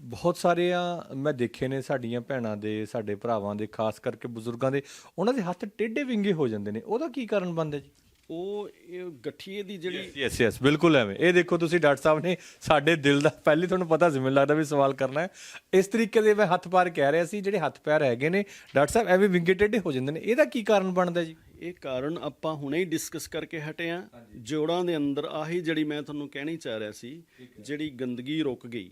S1: ਬਹੁਤ ਸਾਰੇ ਆ ਮੈਂ ਦੇਖੇ ਨੇ ਸਾਡੀਆਂ ਭੈਣਾਂ ਦੇ, ਸਾਡੇ ਭਰਾਵਾਂ ਦੇ, ਖਾਸ ਕਰਕੇ ਬਜ਼ੁਰਗਾਂ ਦੇ, ਉਹਨਾਂ ਦੇ ਹੱਥ ਟੇਢੇ ਵਿੰਗੇ ਹੋ ਜਾਂਦੇ ਨੇ। ਉਹਦਾ ਕੀ ਕਾਰਨ ਬਣਦਾ ਜੀ?
S2: ਉਹ ਇਹ ਗਠੀਏ ਦੀ ਜਿਹੜੀ
S1: ਯੈਸ ਯੈਸ ਬਿਲਕੁਲ ਐਵੇਂ। ਇਹ ਦੇਖੋ ਤੁਸੀਂ ਡਾਕਟਰ ਸਾਹਿਬ ਨੇ ਸਾਡੇ ਦਿਲ ਦਾ ਪਹਿਲੇ ਤੁਹਾਨੂੰ ਪਤਾ ਸੀ ਮੈਨੂੰ ਲੱਗਦਾ ਵੀ ਸਵਾਲ ਕਰਨਾ ਹੈ। ਇਸ ਤਰੀਕੇ ਦੇ ਮੈਂ ਹੱਥ ਪਾਰ ਕਹਿ ਰਿਹਾ ਸੀ ਜਿਹੜੇ ਹੱਥ ਪੈਰ ਹੈਗੇ ਨੇ ਡਾਕਟਰ ਸਾਹਿਬ ਐਵੇਂ ਵਿੰਗੇ ਟੇਢੇ ਹੋ ਜਾਂਦੇ ਨੇ। ਇਹਦਾ ਕੀ ਕਾਰਨ ਬਣਦਾ ਜੀ?
S2: ਇਹ ਕਾਰਨ ਆਪਾਂ ਹੁਣੇ ਹੀ ਡਿਸਕਸ ਕਰਕੇ ਹਟੇ ਆ ਜੋੜਾਂ ਦੇ ਅੰਦਰ ਆਹੀ ਜਿਹੜੀ ਮੈਂ ਤੁਹਾਨੂੰ ਕਹਿਣੀ ਚਾਹ ਰਿਹਾ ਸੀ ਜਿਹੜੀ ਗੰਦਗੀ ਰੁਕ ਗਈ।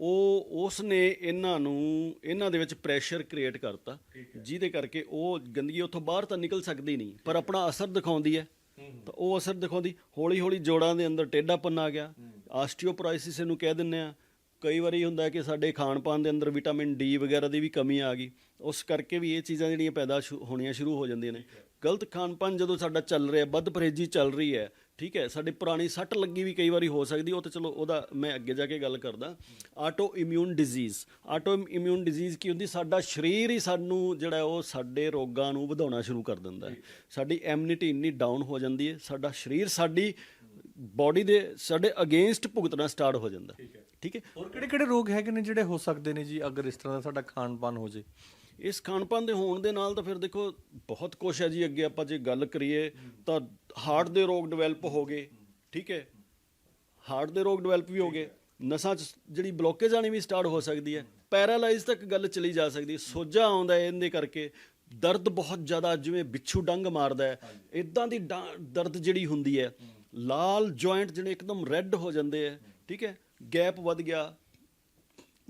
S2: ਉਹ ਉਸ ਨੇ ਇਹਨਾਂ ਨੂੰ ਇਹਨਾਂ ਦੇ ਵਿੱਚ ਪ੍ਰੈਸ਼ਰ ਕ੍ਰੀਏਟ ਕਰਤਾ। ਜਿਹਦੇ ਕਰਕੇ ਉਹ ਗੰਦਗੀ ਉੱਥੋਂ ਬਾਹਰ ਤਾਂ ਨਿਕਲ ਸਕਦੀ ਨਹੀਂ ਪਰ ਆਪਣਾ ਅਸਰ ਦਿਖਾਉਂਦੀ ਹੈ। ਤਾਂ ਉਹ ਅਸਰ ਦਿਖਾਉਂਦੀ ਹੌਲੀ ਹੌਲੀ ਜੋੜਾਂ ਦੇ ਅੰਦਰ ਟੇਢਾਪਨ ਆ ਗਿਆ। ਆਸਟੀਓਪੋਰਾਈਸਿਸ ਇਹਨੂੰ ਕਹਿ ਦਿੰਦੇ ਆ। ਕਈ ਵਾਰੀ ਹੁੰਦਾ ਕਿ ਸਾਡੇ ਖਾਣ ਪਾਣ ਦੇ ਅੰਦਰ ਵਿਟਾਮਿਨ ਡੀ ਵਗੈਰਾ ਦੀ ਵੀ ਕਮੀ ਆ ਗਈ। ਉਸ ਕਰਕੇ ਵੀ ਇਹ ਚੀਜ਼ਾਂ ਜਿਹੜੀਆਂ ਪੈਦਾ ਸ਼ੁ- ਹੋਣੀਆਂ ਸ਼ੁਰੂ ਹੋ ਜਾਂਦੀਆਂ ਨੇ। ਗਲਤ ਖਾਣ ਪਾਣ ਜਦੋਂ ਸਾਡਾ ਚੱਲ ਰਿਹਾ, ਵੱਧ ਪਰਹੇਜ਼ੀ ਚੱਲ ਰਹੀ ਹੈ, ਠੀਕ ਹੈ, ਸਾਡੀ ਪੁਰਾਣੀ ਸੱਟ ਲੱਗੀ ਵੀ ਕਈ ਵਾਰੀ ਹੋ ਸਕਦੀ, ਉਹ ਤਾਂ ਚਲੋ ਉਹਦਾ ਮੈਂ ਅੱਗੇ ਜਾ ਕੇ ਗੱਲ ਕਰਦਾ। Autoimmune disease. Auto immune disease ਕੀ ਹੁੰਦੀ, ਸਾਡਾ ਸਰੀਰ ਹੀ ਸਾਨੂੰ ਜਿਹੜਾ ਉਹ ਸਾਡੇ ਰੋਗਾਂ ਨੂੰ ਵਧਾਉਣਾ ਸ਼ੁਰੂ ਕਰ ਦਿੰਦਾ ਹੈ। ਸਾਡੀ ਇਮਿਊਨਿਟੀ ਇੰਨੀ ਡਾਊਨ ਹੋ ਜਾਂਦੀ ਹੈ, ਸਾਡਾ ਸਰੀਰ ਸਾਡੀ ਬਾਡੀ ਦੇ ਸਾਡੇ ਅਗੇਂਸਟ ਭੁਗਤਣਾ ਸਟਾਰਟ ਹੋ ਜਾਂਦਾ। ਠੀਕ ਹੈ।
S1: ਹੋਰ ਕਿਹੜੇ ਕਿਹੜੇ ਰੋਗ ਹੈਗੇ ਨੇ ਜਿਹੜੇ ਹੋ ਸਕਦੇ ਨੇ ਜੀ ਅਗਰ ਇਸ ਤਰ੍ਹਾਂ ਦਾ ਸਾਡਾ ਖਾਣ ਪਾਨ ਹੋ ਜੇ?
S2: ਇਸ ਖਾਣਪਾਨ ਦੇ ਹੋਣ ਦੇ ਨਾਲ ਤਾਂ ਫਿਰ ਦੇਖੋ ਬਹੁਤ ਕੁਛ ਹੈ ਜੀ। ਅੱਗੇ ਆਪਾਂ ਜੇ ਗੱਲ ਕਰੀਏ ਤਾਂ ਹਾਰਟ ਦੇ ਰੋਗ ਡਿਵੈਲਪ ਹੋ ਗਏ। ਠੀਕ ਹੈ? ਹਾਰਟ ਦੇ ਰੋਗ ਡਿਵੈਲਪ ਵੀ ਹੋ ਗਏ। ਨਸਾਂ 'ਚ ਜਿਹੜੀ ਬਲੋਕੇਜ ਆਣੀ ਵੀ ਸਟਾਰਟ ਹੋ ਸਕਦੀ ਹੈ। ਪੈਰਾਲਾਈਜ਼ ਤੱਕ ਗੱਲ ਚਲੀ ਜਾ ਸਕਦੀ ਹੈ। ਸੋਜਾ ਆਉਂਦਾ ਹੈ ਇਹਦੇ ਕਰਕੇ। ਦਰਦ ਬਹੁਤ ਜ਼ਿਆਦਾ ਜਿਵੇਂ ਬਿੱਛੂ ਡੰਗ ਮਾਰਦਾ ਹੈ। ਇਦਾਂ ਦੀ ਦਰਦ ਜਿਹੜੀ ਹੁੰਦੀ ਹੈ ਲਾਲ ਜੁਆਇੰਟ ਜਿਹੜੇ ਇੱਕਦਮ ਰੈੱਡ ਹੋ ਜਾਂਦੇ ਹੈ ਠੀਕ ਹੈ ਗੈਪ ਵੱਧ ਗਿਆ।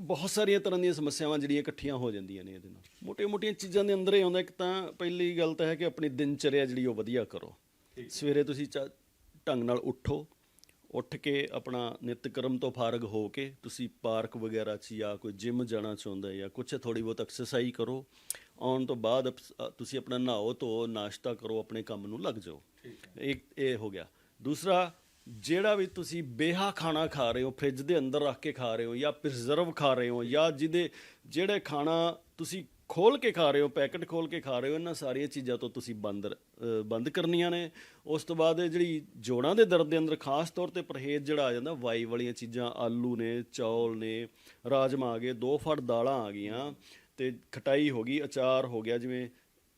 S2: ਬਹੁਤ ਸਾਰੀਆਂ ਤਰ੍ਹਾਂ ਦੀਆਂ ਸਮੱਸਿਆਵਾਂ ਜਿਹੜੀਆਂ ਇਕੱਠੀਆਂ ਹੋ ਜਾਂਦੀਆਂ ਨੇ ਇਹਦੇ ਨਾਲ। ਮੋਟੀਆਂ-ਮੋਟੀਆਂ ਚੀਜ਼ਾਂ ਦੇ ਅੰਦਰ ਹੀ ਆਉਂਦਾ ਇੱਕ ਤਾਂ ਪਹਿਲੀ ਗੱਲ ਤਾਂ ਹੈ ਕਿ ਆਪਣੀ ਦਿਨਚਰਿਆ ਜਿਹੜੀ ਉਹ ਵਧੀਆ ਕਰੋ। ਸਵੇਰੇ ਤੁਸੀਂ ਢੰਗ ਨਾਲ ਉੱਠੋ ਉੱਠ ਕੇ ਆਪਣਾ ਨਿਤਕਰਮ ਤੋਂ ਫਾਰਗ ਹੋ ਕੇ ਤੁਸੀਂ ਪਾਰਕ ਵਗੈਰਾ 'ਚ ਜਾਂ ਕੋਈ ਜਿਮ ਜਾਣਾ ਚਾਹੁੰਦਾ ਜਾਂ ਕੁਛ ਥੋੜੀ ਬਹੁਤ ਐਕਸਰਸਾਈਜ਼ ਕਰੋ। ਆਉਣ ਤੋਂ ਬਾਅਦ ਤੁਸੀਂ ਆਪਣਾ ਨਹਾਓ ਧੋ ਨਾਸ਼ਤਾ ਕਰੋ ਆਪਣੇ ਕੰਮ ਨੂੰ ਲੱਗ ਜਾਓ। ਇੱਕ ਇਹ ਹੋ ਗਿਆ। ਦੂਸਰਾ, ਜਿਹੜਾ ਵੀ ਤੁਸੀਂ ਬੇਹਾ ਖਾਣਾ ਖਾ ਰਹੇ ਹੋ, ਫ੍ਰਿਜ ਦੇ ਅੰਦਰ ਰੱਖ ਕੇ ਖਾ ਰਹੇ ਹੋ ਜਾਂ ਪ੍ਰੀਜ਼ਰਵ ਖਾ ਰਹੇ ਹੋ ਜਾਂ ਜਿਹਦੇ, ਜਿਹੜੇ ਖਾਣਾ ਤੁਸੀਂ ਖੋਲ ਕੇ ਖਾ ਰਹੇ ਹੋ, ਪੈਕਟ ਖੋਲ ਕੇ ਖਾ ਰਹੇ ਹੋ, ਇਹਨਾਂ ਸਾਰੀਆਂ ਚੀਜ਼ਾਂ ਤੋਂ ਤੁਸੀਂ ਬੰਦ ਬੰਦ ਕਰਨੀਆਂ ਨੇ। ਉਸ ਤੋਂ ਬਾਅਦ ਜਿਹੜੀ ਜੋੜਾਂ ਦੇ ਦਰਦ ਦੇ ਅੰਦਰ ਖਾਸ ਤੌਰ ਤੇ ਪਰਹੇਜ਼ ਜਿਹੜਾ ਆ ਜਾਂਦਾ, ਵਾਈ ਵਾਲੀਆਂ ਚੀਜ਼ਾਂ, ਆਲੂ ਨੇ, ਚੌਲ ਨੇ ਰਾਜਮਾ ਆ ਗਏ, ਦੋ ਫੜ ਦਾਲਾਂ ਆ ਗਈਆਂ ਤੇ ਖਟਾਈ ਹੋ ਗਈ, ਅਚਾਰ ਹੋ ਗਿਆ, ਜਿਵੇਂ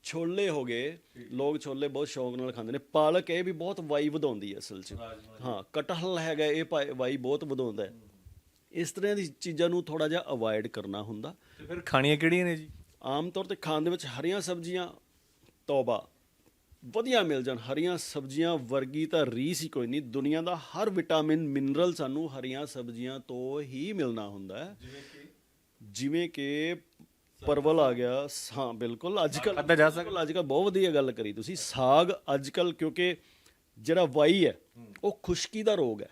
S2: ਛੋਲੇ ਹੋ ਗਏ। ਲੋਕ ਛੋਲੇ ਬਹੁਤ ਸ਼ੌਂਕ ਨਾਲ ਖਾਂਦੇ ਨੇ। ਪਾਲਕ ਇਹ ਵੀ ਬਹੁਤ ਵਾਈ ਵਧਾਉਂਦੀ ਹੈ ਅਸਲ 'ਚ। ਹਾਂ ਕਟਹਲ ਹੈਗਾ ਇਹ ਭਾ- ਵਾਈ ਬਹੁਤ ਵਧਾਉਂਦਾ ਹੈ। ਇਸ ਤਰ੍ਹਾਂ ਦੀ ਚੀਜ਼ਾਂ ਨੂੰ ਥੋੜਾ ਜਿਹਾ ਅਵੋਇਡ ਕਰਨਾ ਹੁੰਦਾ।
S1: ਤੇ ਫਿਰ ਖਾਣੀਆਂ ਕਿਹੜੀਆਂ ਨੇ ਜੀ?
S2: ਆਮ ਤੌਰ ਤੇ ਖਾਣ ਦੇ ਵਿੱਚ ਹਰੀਆਂ ਸਬਜ਼ੀਆਂ ਤੌਬਾ ਵਧੀਆ ਮਿਲ ਜਾਣ। ਹਰੀਆਂ ਸਬਜ਼ੀਆਂ ਵਰਗੀ ਤਾਂ ਰੀਸ ਹੀ ਕੋਈ ਨਹੀਂ। ਦੁਨੀਆ ਦਾ ਹਰ ਵਿਟਾਮਿਨ ਮਿਨਰਲ ਸਾਨੂੰ ਹਰੀਆਂ ਸਬਜ਼ੀਆਂ ਤੋਂ ਹੀ ਮਿਲਣਾ ਹੁੰਦਾ ਹੈ। ਜਿਵੇਂ ਕਿ ਪਰਵਲ ਆ ਗਿਆ। ਹਾਂ ਬਿਲਕੁਲ। ਅੱਜ ਕੱਲ
S1: ਖਾਧਾ ਜਾ ਸਕਦਾ।
S2: ਅੱਜ ਕੱਲ ਬਹੁਤ ਵਧੀਆ ਗੱਲ ਕਰੀ ਤੁਸੀਂ। ਸਾਗ ਅੱਜ ਕੱਲ ਕਿਉਂਕਿ ਜਿਹੜਾ ਵਾਈ ਹੈ ਉਹ ਖੁਸ਼ਕੀ ਦਾ ਰੋਗ ਹੈ।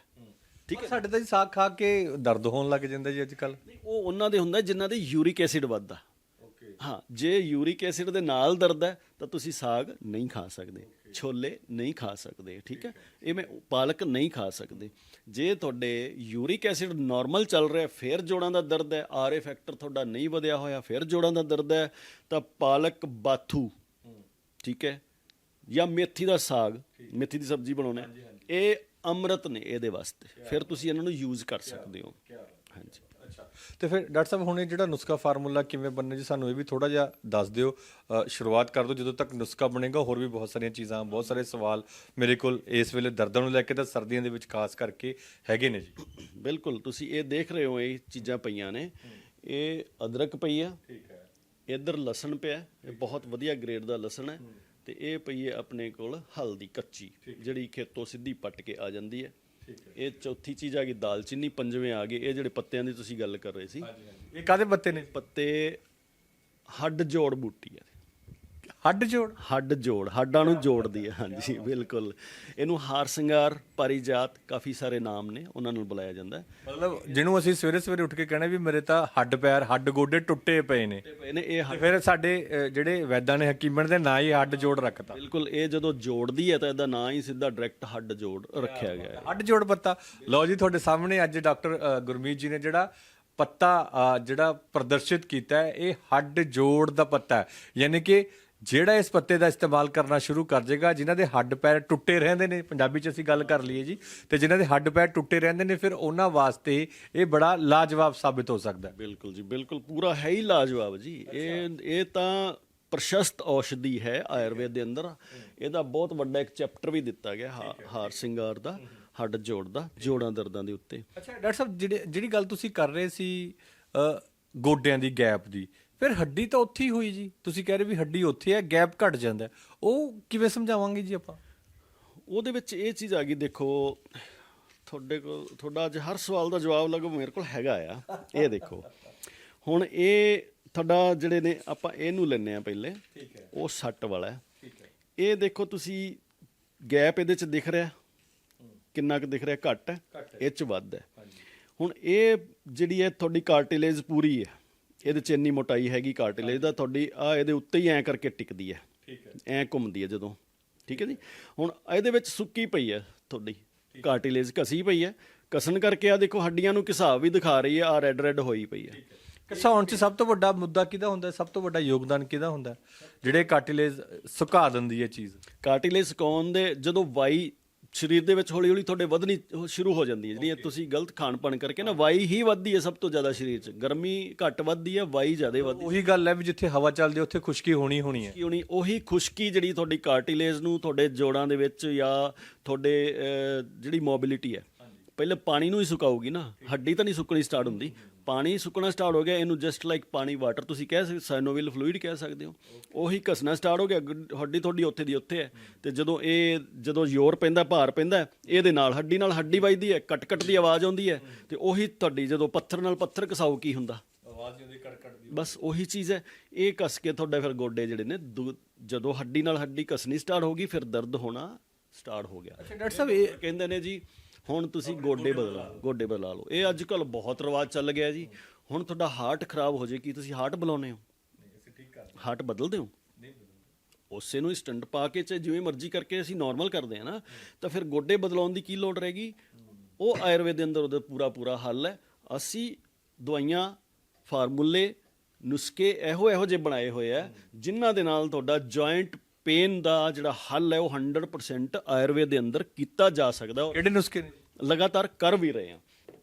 S1: ਠੀਕ ਹੈ ਸਾਡੇ ਤਾਂ ਜੀ ਸਾਗ ਖਾ ਕੇ ਦਰਦ ਹੋਣ ਲੱਗ ਜਾਂਦਾ ਜੀ ਅੱਜ ਕੱਲ
S2: ਨਹੀਂ, ਉਹ ਉਹਨਾਂ ਦੇ ਹੁੰਦਾ ਜਿਨ੍ਹਾਂ ਦੇ ਯੂਰਿਕ ਐਸਿਡ ਵੱਧਦਾ।
S1: ਓਕੇ।
S2: ਹਾਂ ਜੇ ਯੂਰਿਕ ਐਸਿਡ ਦੇ ਨਾਲ ਦਰਦ ਹੈ ਤਾਂ ਤੁਸੀਂ ਸਾਗ ਨਹੀਂ ਖਾ ਸਕਦੇ। ਛੋਲੇ ਨਹੀਂ ਖਾ ਸਕਦੇ ਠੀਕ ਹੈ? ਇਹ ਮੈਂ ਪਾਲਕ ਨਹੀਂ ਖਾ ਸਕਦੇ। ਜੇ ਤੁਹਾਡੇ ਯੂਰਿਕ ਐਸਿਡ ਨਾਰਮਲ ਚੱਲ ਰਿਹਾ ਫਿਰ ਜੋੜਾਂ ਦਾ ਦਰਦ ਹੈ ਆਰਏ ਫੈਕਟਰ ਤੁਹਾਡਾ ਨਹੀਂ ਵਧਿਆ ਹੋਇਆ ਫਿਰ ਜੋੜਾਂ ਦਾ ਦਰਦ ਹੈ ਤਾਂ ਪਾਲਕ ਬਾਥੂ ਠੀਕ ਹੈ? ਜਾਂ ਮੇਥੀ ਦਾ ਸਾਗ ਮੇਥੀ ਦੀ ਸਬਜ਼ੀ ਬਣਾਉਣਾ ਇਹ ਅੰਮ੍ਰਿਤ ਨੇ ਇਹਦੇ ਵਾਸਤੇ। ਫਿਰ ਤੁਸੀਂ ਇਹਨਾਂ ਨੂੰ ਯੂਜ਼ ਕਰ ਸਕਦੇ ਹੋ। ਹਾਂਜੀ।
S1: ਤੇ ਫਿਰ ਡਾਕਟਰ ਸਾਹਿਬ ਹੁਣ ਇਹ ਜਿਹੜਾ ਨੁਸਖਾ ਫਾਰਮੂਲਾ ਕਿਵੇਂ ਬਣਨਾ ਜੀ ਸਾਨੂੰ ਇਹ ਵੀ ਥੋੜਾ ਜਿਹਾ ਦੱਸ ਦਿਓ। ਸ਼ੁਰੂਆਤ ਕਰ ਦਿਓ ਜਦੋਂ ਤੱਕ ਨੁਸਖਾ ਬਣੇਗਾ ਹੋਰ ਵੀ ਬਹੁਤ ਸਾਰੀਆਂ ਚੀਜ਼ਾਂ ਬਹੁਤ ਸਾਰੇ ਸਵਾਲ ਮੇਰੇ ਕੋਲ ਇਸ ਵੇਲੇ ਦਰਦਾਂ ਨੂੰ ਲੈ ਕੇ ਤਾਂ ਸਰਦੀਆਂ ਦੇ ਵਿੱਚ ਖਾਸ ਕਰਕੇ ਹੈਗੇ ਨੇ ਜੀ।
S2: ਬਿਲਕੁਲ ਤੁਸੀਂ ਇਹ ਦੇਖ ਰਹੇ ਹੋ ਇਹ ਚੀਜ਼ਾਂ ਪਈਆਂ ਨੇ। ਇਹ ਅਦਰਕ ਪਈ ਆ।
S1: ਠੀਕ ਹੈ।
S2: ਇੱਧਰ ਲਸਣ ਪਿਆ ਇਹ ਬਹੁਤ ਵਧੀਆ ਗ੍ਰੇਡ ਦਾ ਲਸਣ ਹੈ। ਤੇ ਇਹ ਪਈ ਹੈ ਆਪਣੇ ਕੋਲ ਹਲਦੀ ਕੱਚੀ ਜਿਹੜੀ ਖੇਤੋਂ ਸਿੱਧੀ ਪੱਟ ਕੇ ਆ ਜਾਂਦੀ ਹੈ। ਇਹ ਚੌਥੀ ਚੀਜ਼ ਆ ਗਈ ਦਾਲਚੀਨੀ ਪੰਜਵੇਂ ਆ ਗਏ। ਇਹ ਜਿਹੜੇ ਪੱਤਿਆਂ ਦੀ ਤੁਸੀਂ ਗੱਲ ਕਰ ਰਹੇ ਸੀ।
S1: ਇਹ ਕਾਦੇ ਪੱਤੇ ਨੇ?
S2: ਪੱਤੇ ਹੱਡ ਜੋੜ ਬੂਟੀ ਹੈ
S1: ਹੱਡ ਜੋੜ।
S2: ਹੱਡ ਜੋੜ ਹੱਡਾਂ ਨੂੰ ਜੋੜਦੀ ਹੈ ਹਾਂਜੀ ਬਿਲਕੁਲ। ਇਹਨੂੰ ਹਾਰ ਸਿੰਗਾਰ ਪਾਰੀਜਾਤ ਕਾਫੀ ਸਾਰੇ ਨਾਮ ਨੇ ਉਹਨਾਂ ਨਾਲ ਬੁਲਾਇਆ ਜਾਂਦਾ
S1: ਮਤਲਬ ਜਿਹਨੂੰ ਅਸੀਂ ਸਵੇਰੇ ਸਵੇਰੇ ਉੱਠ ਕੇ ਕਹਿੰਦੇ ਵੀ ਮੇਰੇ ਤਾਂ ਹੱਡ ਪੈਰ ਹੱਡ ਗੋਡੇ ਟੁੱਟੇ ਪਏ ਨੇ।
S2: ਤੇ ਪਏ ਨੇ ਇਹ
S1: ਤੇ ਫਿਰ ਸਾਡੇ ਅ, ਜਿਹੜੇ ਵੈਦਾਂ ਨੇ ਹਕੀਮਣ ਦੇ ਨਾਂ ਹੀ ਹੱਡ ਜੋੜ ਰੱਖਤਾ।
S2: ਬਿਲਕੁਲ ਇਹ ਜਦੋਂ ਜੋੜਦੀ ਹੈ ਤਾਂ ਇਹਦਾ ਨਾਂ ਹੀ ਸਿੱਧਾ ਡਾਇਰੈਕਟ ਹੱਡ ਜੋੜ ਰੱਖਿਆ ਗਿਆ ਹੈ।
S1: ਹੱਡ ਜੋੜ ਪੱਤਾ। ਲਓ ਜੀ ਤੁਹਾਡੇ ਸਾਹਮਣੇ ਅੱਜ ਡਾਕਟਰ ਅ, ਗੁਰਮੀਤ ਜੀ ਨੇ ਜਿਹੜਾ ਪੱਤਾ ਅ, ਜਿਹੜਾ ਪ੍ਰਦਰਸ਼ਿਤ ਕੀਤਾ ਹੈ ਇਹ ਹੱਡ ਜੋੜ ਦਾ ਪੱਤਾ ਹੈ। ਯਾਨੀ ਕਿ ਜਿਹੜਾ ਇਸ ਪੱਤੇ ਦਾ ਇਸਤੇਮਾਲ ਕਰਨਾ ਸ਼ੁਰੂ ਕਰ ਜਾਏਗਾ ਜਿਨ੍ਹਾਂ ਦੇ ਹੱਡ ਪੈਰ ਟੁੱਟੇ ਰਹਿੰਦੇ ਨੇ ਪੰਜਾਬੀ 'ਚ ਅਸੀਂ ਗੱਲ ਕਰ ਲਈਏ ਜੀ ਤੇ ਜਿਨ੍ਹਾਂ ਦੇ ਹੱਡ ਪੈਰ ਟੁੱਟੇ ਰਹਿੰਦੇ ਨੇ ਫਿਰ ਉਹਨਾਂ ਵਾਸਤੇ ਇਹ ਬੜਾ ਲਾਜਵਾਬ ਸਾਬਿਤ ਹੋ ਸਕਦਾ ਹੈ।
S2: ਬਿਲਕੁਲ ਜੀ ਬਿਲਕੁਲ ਪੂਰਾ ਹੈ ਹੀ ਲਾਜਵਾਬ ਜੀ। ਇਹ ਇਹ ਤਾਂ ਪ੍ਰਸ਼ਸਤ ਔਸ਼ਧੀ ਹੈ ਆਯੁਰਵੇਦ ਦੇ ਅੰਦਰ। ਇਹਦਾ ਬਹੁਤ ਵੱਡਾ ਇੱਕ ਚੈਪਟਰ ਵੀ ਦਿੱਤਾ ਗਿਆ ਹਾਰ ਸਿੰਗਾਰ ਦਾ ਹੱਡ ਜੋੜ ਦਾ ਜੋੜਾਂ ਦਰਦਾਂ ਦੇ ਉੱਤੇ।
S1: ਅੱਛਾ ਡਾਕਟਰ ਸਾਹਿਬ ਜਿਹੜੇ ਗੱਲ ਤੁਸੀਂ ਕਰ ਰਹੇ ਸੀ ਗੋਡਿਆਂ ਦੀ ਗੈਪ ਦੀ ਫਿਰ ਹੱਡੀ ਤਾਂ ਉੱਥੇ ਹੀ ਹੋਈ ਜੀ। ਤੁਸੀਂ ਕਹਿ ਰਹੇ ਵੀ ਹੱਡੀ ਉੱਥੇ ਹੈ ਗੈਪ ਘਟ ਜਾਂਦਾ ਹੈ। ਉਹ ਕਿਵੇਂ ਸਮਝਾਵਾਂਗੇ ਜੀ ਆਪਾਂ?
S2: ਉਹਦੇ ਵਿੱਚ ਇਹ ਚੀਜ਼ ਆ ਗਈ ਦੇਖੋ ਤੁਹਾਡੇ ਕੋਲ ਤੁਹਾਡਾ ਅੱਜ ਹਰ ਸਵਾਲ ਦਾ ਜਵਾਬ ਲਗਭਗ ਮੇਰੇ ਕੋਲ ਹੈਗਾ ਆ। ਇਹ ਦੇਖੋ ਹੁਣ ਇਹ ਤੁਹਾਡਾ ਜਿਹੜੇ ਨੇ ਆਪਾਂ ਇਹਨੂੰ ਲੈਨੇ ਆ ਪਹਿਲੇ। ਉਹ ਸੱਟ ਵਾਲਾ ਹੈ। ਇਹ ਦੇਖੋ ਤੁਸੀਂ ਗੈਪ ਇਹਦੇ ਚ ਦਿਖ ਰਿਹਾ। ਕਿੰਨਾ ਕੁ ਦਿਖ ਰਿਹਾ? ਘੱਟ ਹੈ। ਇਹ ਚ ਵੱਧ ਹੈ। ਹੁਣ ਇਹ ਜਿਹੜੀ ਹੈ ਤੁਹਾਡੀ ਕਾਰਟਿਲੇਜ ਪੂਰੀ ਹੈ। ਇਹਦੇ ਚ ਇੰਨੀ ਮੋਟਾਈ ਹੈਗੀ ਕਾਰਟਿਲੇਜ ਦਾ ਤੁਹਾਡੀ ਆ ਇਹਦੇ ਉੱਤੇ ਹੀ ਐ ਕਰਕੇ ਟਿਕਦੀ ਹੈ ਐ। ਘੁੰਮਦੀ ਹੈ ਜਦੋਂ। ਠੀਕ ਹੈ ਜੀ? ਹੁਣ ਇਹਦੇ ਵਿੱਚ ਸੁੱਕੀ ਪਈ ਹੈ ਤੁਹਾਡੀ। ਕਾਰਟਿਲੇਜ ਘਸੀ ਪਈ ਹੈ ਕਸਣ ਕਰਕੇ ਆ ਦੇਖੋ ਹੱਡੀਆਂ ਨੂੰ ਘਿਸਾਵ ਵੀ ਦਿਖਾ ਰਹੀ ਹੈ ਆ ਰੈੱਡ ਰੈੱਡ ਹੋਈ ਪਈ ਹੈ
S1: ਘਸਾਉਣ ਚ ਸਭ ਤੋਂ ਵੱਡਾ ਮੁੱਦਾ ਕਿਹਦਾ ਹੁੰਦਾ? ਹੈ? ਸਭ ਤੋਂ ਵੱਡਾ ਯੋਗਦਾਨ ਕਿਹਦਾ ਹੁੰਦਾ? ਹੈ? ਜਿਹੜੇ ਕਾਟਿਲੇਜ ਸੁਕਾ ਦਿੰਦੀ ਹੈ ਚੀਜ਼।
S2: ਕਾਰਟਿਲੇਜ ਸਕਾਉਣ ਦੇ ਜਦੋਂ ਵਾਈ ਸਰੀਰ ਦੇ ਵਿੱਚ ਹੌਲੀ ਹੌਲੀ ਤੁਹਾਡੇ ਵਧਣੀ ਸ਼ੁਰੂ ਹੋ ਜਾਂਦੀ ਹੈ। ਜਿਹੜੀ ਤੁਸੀਂ ਗਲਤ ਖਾਣ ਪਾਣ ਕਰਕੇ ਨਾ ਵਾਈ ਹੀ ਵੱਧਦੀ ਹੈ ਸਭ ਤੋਂ ਜ਼ਿਆਦਾ ਸਰੀਰ 'ਚ। ਗਰਮੀ ਘੱਟ ਵੱਧਦੀ ਹੈ ਵਾਈ ਜ਼ਿਆਦਾ ਵੱਧਦੀ
S1: ਉਹੀ ਗੱਲ ਹੈ ਵੀ ਜਿੱਥੇ ਹਵਾ ਚੱਲਦੀ ਉੱਥੇ ਖੁਸ਼ਕੀ ਹੋਣੀ ਹੋਣੀ ਹੈ।
S2: ਕੀ ਹੋਣੀ ਉਹੀ ਖੁਸ਼ਕੀ ਜਿਹੜੀ ਤੁਹਾਡੀ ਕਾਰਟਿਲੇਜ ਨੂੰ ਤੁਹਾਡੇ ਜੋੜਾਂ ਦੇ ਵਿੱਚ ਜਾਂ ਤੁਹਾਡੇ ਜਿਹੜੀ ਮੋਬਿਲਿਟੀ ਹੈ। ਪਹਿਲੇ ਪਾਣੀ ਨੂੰ ਹੀ ਸੁਕਾਊਗੀ ਨਾ ਹੱਡੀ ਤਾਂ ਨਹੀਂ ਸੁੱਕਣੀ ਸਟਾਰਟ ਹੁੰਦੀ। ਪਾਣੀ ਸੁੱਕਣਾ ਸਟਾਰਟ ਹੋ ਗਿਆ ਇਹਨੂੰ ਜਸਟ ਲਾਈਕ ਪਾਣੀ ਵਾਟਰ ਤੁਸੀਂ ਕਹਿ ਸਕਦੇ ਸਾਈਨੋਵਿਲ ਫਲੂਇਡ ਕਹਿ ਸਕਦੇ ਹੋ। ਉਹੀ ਘਸਣਾ ਸਟਾਰਟ ਹੋ ਗਿਆ ਹੱਡੀ ਤੁਹਾਡੀ ਉੱਥੇ ਦੀ ਉੱਥੇ ਹੈ। ਤੇ ਜਦੋਂ ਇਹ ਜਦੋਂ ਜ਼ੋਰ ਪੈਂਦਾ ਭਾਰ ਪੈਂਦਾ ਇਹਦੇ ਨਾਲ ਹੱਡੀ ਨਾਲ ਹੱਡੀ ਵੱਜਦੀ ਹੈ ਕਟ ਕਟ ਦੀ ਆਵਾਜ਼ ਆਉਂਦੀ ਹੈ ਤੇ ਉਹੀ ਤੁਹਾਡੀ ਜਦੋਂ ਪੱਥਰ ਨਾਲ ਪੱਥਰ ਘਸਾਓ ਕੀ ਹੁੰਦਾ?
S1: ਆਵਾਜ਼ ਹੁੰਦੀ ਕੜਕੜ ਦੀ
S2: ਬਸ ਉਹੀ ਚੀਜ਼ ਹੈ। ਇਹ ਕਸ ਕੇ ਤੁਹਾਡਾ ਫਿਰ ਗੋਡੇ ਜਿਹੜੇ ਨੇ ਦੂ- ਜਦੋਂ ਹੱਡੀ ਨਾਲ ਹੱਡੀ ਕਸਣੀ ਸਟਾਰਟ ਹੋ ਗਈ ਫਿਰ ਦਰਦ ਹੋਣਾ ਸਟਾਰਟ ਹੋ ਗਿਆ।
S1: ਅੱਛਾ ਡਾਕਟਰ ਸਾਹਿਬ ਇਹ
S2: ਕਹਿੰਦੇ ਨੇ ਜੀ ਹੁਣ ਤੁਸੀਂ ਗੋਡੇ ਬਦਲਾ ਗੋਡੇ ਬਦਲਾ ਲਓ। ਇਹ ਅੱਜ ਕੱਲ ਬਹੁਤ ਰਿਵਾਜ ਚੱਲ ਗਿਆ ਜੀ। ਹੁਣ ਤੁਹਾਡਾ ਹਾਰਟ ਖਰਾਬ ਹੋ ਜੇ ਕੀ ਤੁਸੀਂ ਹਾਰਟ ਬੁਲਾਉਨੇ ਹੋ? ਹਾਰਟ ਬਦਲਦੇ ਹੋ? ਉਸੇ ਨੂੰ ਸਟੰਟ ਪਾ ਕੇ ਚਾਹੇ ਜਿਵੇਂ ਮਰਜ਼ੀ ਕਰਕੇ ਅਸੀਂ ਨਾਰਮਲ ਕਰਦੇ ਆ ਨਾ ਤਾਂ ਫਿਰ ਗੋਡੇ ਬਦਲਾਉਣ ਦੀ ਕੀ ਲੋੜ ਰਹੇਗੀ? ਉਹ ਆਯੁਰਵੇਦ ਦੇ ਅੰਦਰ ਉਹਦਾ ਪੂਰਾ ਪੂਰਾ ਹੱਲ ਹੈ। ਅਸੀਂ ਦਵਾਈਆਂ ਫਾਰਮੂਲੇ ਨੁਸਖੇ ਇਹੋ ਇਹੋ ਜਿਹੇ ਬਣਾਏ ਹੋਏ ਆ ਜਿਨ੍ਹਾਂ ਦੇ ਨਾਲ ਤੁਹਾਡਾ ਜੁਆਇੰਟ ਪੇਨ ਦਾ ਜਿਹੜਾ ਹੱਲ ਹੈ ਉਹ 100% ਆਯੁਰਵੇਦ ਦੇ ਅੰਦਰ ਕੀਤਾ ਜਾ ਸਕਦਾ।
S1: ਕਿਹੜੇ ਨੁਸਖੇ ਨੇ?
S2: ਲਗਾਤਾਰ ਕਰ ਵੀ ਰਹੇ ਹਾਂ।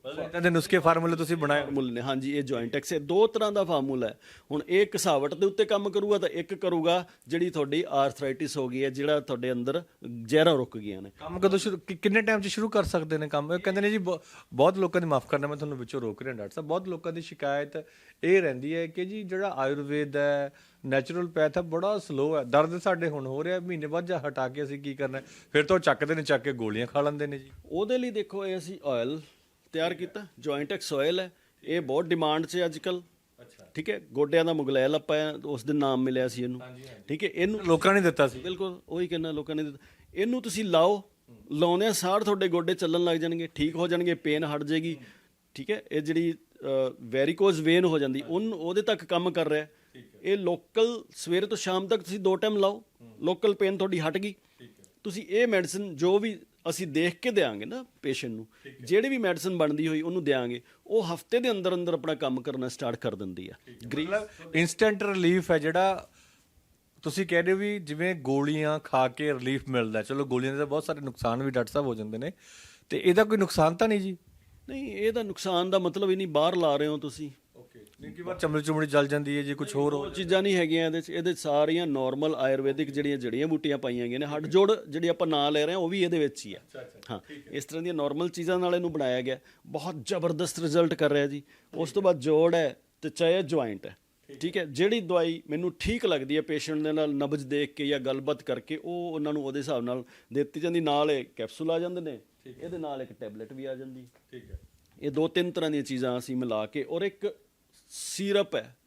S1: ਇਦਾਂ ਦੇ ਨੁਸਖੇ ਫਾਰਮੂਲੇ ਤੁਸੀਂ ਬਣਾਏ
S2: ਫਾਰਮੂਲੇ ਨੇ ਹਾਂਜੀ ਇਹ ਜੁਆਇੰਟ ਐਕਸ ਦੋ ਤਰ੍ਹਾਂ ਦਾ ਫਾਰਮੂਲਾ ਹੈ। ਹੁਣ ਇਹ ਕਸਾਵਟ ਦੇ ਉੱਤੇ ਕੰਮ ਕਰੂਗਾ ਤਾਂ ਇੱਕ ਕਰੂਗਾ ਜਿਹੜੀ ਤੁਹਾਡੀ ਆਰਥਰਾਈਟਿਸ ਹੋ ਗਈ ਹੈ ਜਿਹੜਾ ਤੁਹਾਡੇ ਅੰਦਰ ਜ਼ਹਿਰਾਂ ਰੁਕ ਗਈਆਂ ਨੇ।
S1: ਕੰਮ ਕਦੋਂ ਸ਼ੁਰੂ ਕਿ- ਕਿੰਨੇ ਟਾਈਮ 'ਚ ਸ਼ੁਰੂ ਕਰ ਸਕਦੇ ਨੇ ਕੰਮ? ਇਹ ਕਹਿੰਦੇ ਨੇ ਜੀ ਬਹੁ- ਬਹੁਤ ਲੋਕਾਂ ਦੀ ਮਾਫ ਕਰਨਾ ਮੈਂ ਤੁਹਾਨੂੰ ਵਿੱਚੋਂ ਰੋਕ ਰਿਹਾ ਡਾਕਟਰ ਸਾਹਿਬ। ਬਹੁਤ ਲੋਕਾਂ ਦੀ ਸ਼ਿਕਾਇਤ ਇਹ ਰਹਿੰਦੀ ਹੈ ਕਿ ਜੀ ਜਿਹੜਾ ਆਯੁਰਵੇਦ ਹੈ ਨੈਚੁਰਲ ਪੈਥ ਹੈ ਬੜਾ ਸਲੋ ਹੈ। ਦਰਦ ਸਾਡੇ ਹੁਣ ਹੋ ਰਿਹਾ ਮਹੀਨੇ ਬਾਅਦ ਜਾਂ ਹਟਾ ਕੇ ਅਸੀਂ ਕੀ ਕਰਨਾ ਹੈ? ਫਿਰ ਤਾਂ ਉਹ ਚੱਕਦੇ ਨੇ ਚੱਕ ਕੇ ਗੋਲੀਆਂ ਖਾ ਲੈਂਦੇ ਨੇ ਜੀ।
S2: ਉਹਦੇ ਲਈ ਦੇਖੋ ਇਹ ਅਸੀਂ ਆਇਲ ਤਿਆਰ ਕੀਤਾ ਜੁਆਇੰਟ ਐਕਸ ਆਇਲ ਹੈ ਇਹ ਬਹੁਤ ਡਿਮਾਂਡ 'ਚ ਹੈ ਅੱਜ ਕੱਲ ਠੀਕ ਹੈ ਗੋਡਿਆਂ ਦਾ ਮੁਗਲੈਲ ਆਪਾਂ ਉਸ ਦਿਨ ਨਾਮ ਮਿਲਿਆ ਸੀ ਇਹਨੂੰ। ਠੀਕ ਹੈ ਇਹਨੂੰ
S1: ਲੋਕਾਂ ਨੇ ਦਿੱਤਾ ਸੀ।
S2: ਬਿਲਕੁਲ ਉਹੀ ਕਹਿੰਦਾ ਲੋਕਾਂ ਨੇ ਦਿੱਤਾ। ਇਹਨੂੰ ਤੁਸੀਂ ਲਾਓ ਲਾਉਂਦੇ ਸਾਰ ਤੁਹਾਡੇ ਗੋਡੇ ਚੱਲਣ ਲੱਗ ਜਾਣਗੇ ਠੀਕ ਹੋ ਜਾਣਗੇ ਪੇਨ ਹਟ ਜਾਏਗੀ। ਠੀਕ ਹੈ ਇਹ ਜਿਹੜੀ ਵੈਰੀਕੋਜ਼ ਵੇਨ ਹੋ ਜਾਂਦੀ ਉਹਨ ਉਹਦੇ ਤੱਕ ਕੰਮ ਕਰ ਰਿਹਾ। ਇਹ ਲੋਕਲ ਸਵੇਰੇ ਤੋਂ ਸ਼ਾਮ ਤੱਕ ਤੁਸੀਂ ਦੋ ਟਾਈਮ ਲਾਓ ਲੋਕਲ ਪੇਨ ਤੁਹਾਡੀ ਹਟ ਗਈ। ਤੁਸੀਂ ਇਹ ਮੈਡੀਸਨ ਜੋ ਵੀ ਅਸੀਂ ਦੇਖ ਕੇ ਦੇਾਂਗੇ ਨਾ ਪੇਸ਼ੈਂਟ ਨੂੰ। ਜਿਹੜੀ ਵੀ ਮੈਡੀਸਨ ਬਣਦੀ ਹੋਈ ਉਹਨੂੰ ਦੇਾਂਗੇ ਉਹ ਹਫ਼ਤੇ ਦੇ ਅੰਦਰ ਅੰਦਰ ਆਪਣਾ ਕੰਮ ਕਰਨਾ ਸਟਾਰਟ ਕਰ ਦਿੰਦੀ ਆ। ਗ੍ਰੀਨ
S1: ਇਨਸਟੈਂਟ ਰਿਲੀਫ ਹੈ ਜਿਹੜਾ ਤੁਸੀਂ ਕਹਿ ਰਹੇ ਹੋ ਵੀ ਜਿਵੇਂ ਗੋਲੀਆਂ ਖਾ ਕੇ ਰਿਲੀਫ ਮਿਲਦਾ। ਚਲੋ ਗੋਲੀਆਂ ਦੇ ਤਾਂ ਬਹੁਤ ਸਾਰੇ ਨੁਕਸਾਨ ਵੀ ਡਾਕਟਰ ਸਾਹਿਬ ਹੋ ਜਾਂਦੇ ਨੇ। ਤੇ ਇਹਦਾ ਕੋਈ ਨੁਕਸਾਨ ਤਾਂ ਨਹੀਂ ਜੀ?
S2: ਨਹੀਂ ਇਹਦਾ ਨੁਕਸਾਨ ਦਾ ਮਤਲਬ ਹੀ ਨਹੀਂ ਬਾਹਰ ਲਾ ਰਹੇ ਹੋ ਤੁਸੀਂ।
S1: ਨਹੀਂ ਕਿ ਵਾਰ ਚਮੜੀ ਚਮੜੀ ਜਲ ਜਾਂਦੀ ਹੈ ਜੀ ਕੁਝ ਹੋਰ ਹੋ
S2: ਉਹ ਚੀਜ਼ਾਂ ਨਹੀਂ ਹੈਗੀਆਂ ਇਹਦੇ ਚ ਇਹਦੇ 'ਚ ਸਾਰੀਆਂ ਨਾਰਮਲ ਆਯੁਰਵੈਦਿਕ ਜਿਹੜੀਆਂ ਜੜੀਆਂ ਬੂਟੀਆਂ ਪਾਈਆਂ ਗਈਆਂ ਨੇ ਹੱਡ ਜੋੜ ਜਿਹੜੀ ਆਪਾਂ ਨਾਂ ਲੈ ਰਹੇ ਹਾਂ ਉਹ ਵੀ ਇਹਦੇ ਵਿੱਚ ਹੀ ਆ। ਹਾਂ ਇਸ ਤਰ੍ਹਾਂ ਦੀਆਂ ਨਾਰਮਲ ਚੀਜ਼ਾਂ ਨਾਲ ਇਹਨੂੰ ਬਣਾਇਆ ਗਿਆ। ਬਹੁਤ ਜ਼ਬਰਦਸਤ ਰਿਜ਼ਲਟ ਕਰ ਰਿਹਾ ਜੀ। ਉਸ ਤੋਂ ਬਾਅਦ ਜੋੜ ਹੈ ਤੇ ਚਾਹੇ ਜੁਆਇੰਟ ਹੈ। ਠੀਕ ਹੈ। ਜਿਹੜੀ ਦਵਾਈ ਮੈਨੂੰ ਠੀਕ ਲੱਗਦੀ ਹੈ ਪੇਸ਼ੈਂਟ ਦੇ ਨਾਲ ਨਬਜ ਦੇਖ ਕੇ ਜਾਂ ਗੱਲਬਾਤ ਕਰਕੇ ਉਹ ਉਹਨਾਂ ਨੂੰ ਉਹਦੇ ਹਿਸਾਬ ਨਾਲ ਦੇ ਦਿੱਤੀ ਜਾਂਦੀ। ਨਾਲ ਇਹ ਕੈਪਸੂਲ ਆ ਜਾਂਦੇ ਨੇ ਇਹਦੇ ਨਾਲ ਇੱਕ ਟੈਬਲੇਟ ਵੀ ਆ ਜਾਂਦੀ।
S1: ਠੀਕ ਹੈ।
S2: ਇਹ ਦੋ ਤਿੰਨ ਤਰ੍ਹਾਂ ਦੀਆਂ ਚੀਜ਼ਾਂ ਅਸੀਂ ਮਿਲਾ ਕੇ ਔਰ ਇੱਕ ਸੀਰਪ ਹੈ।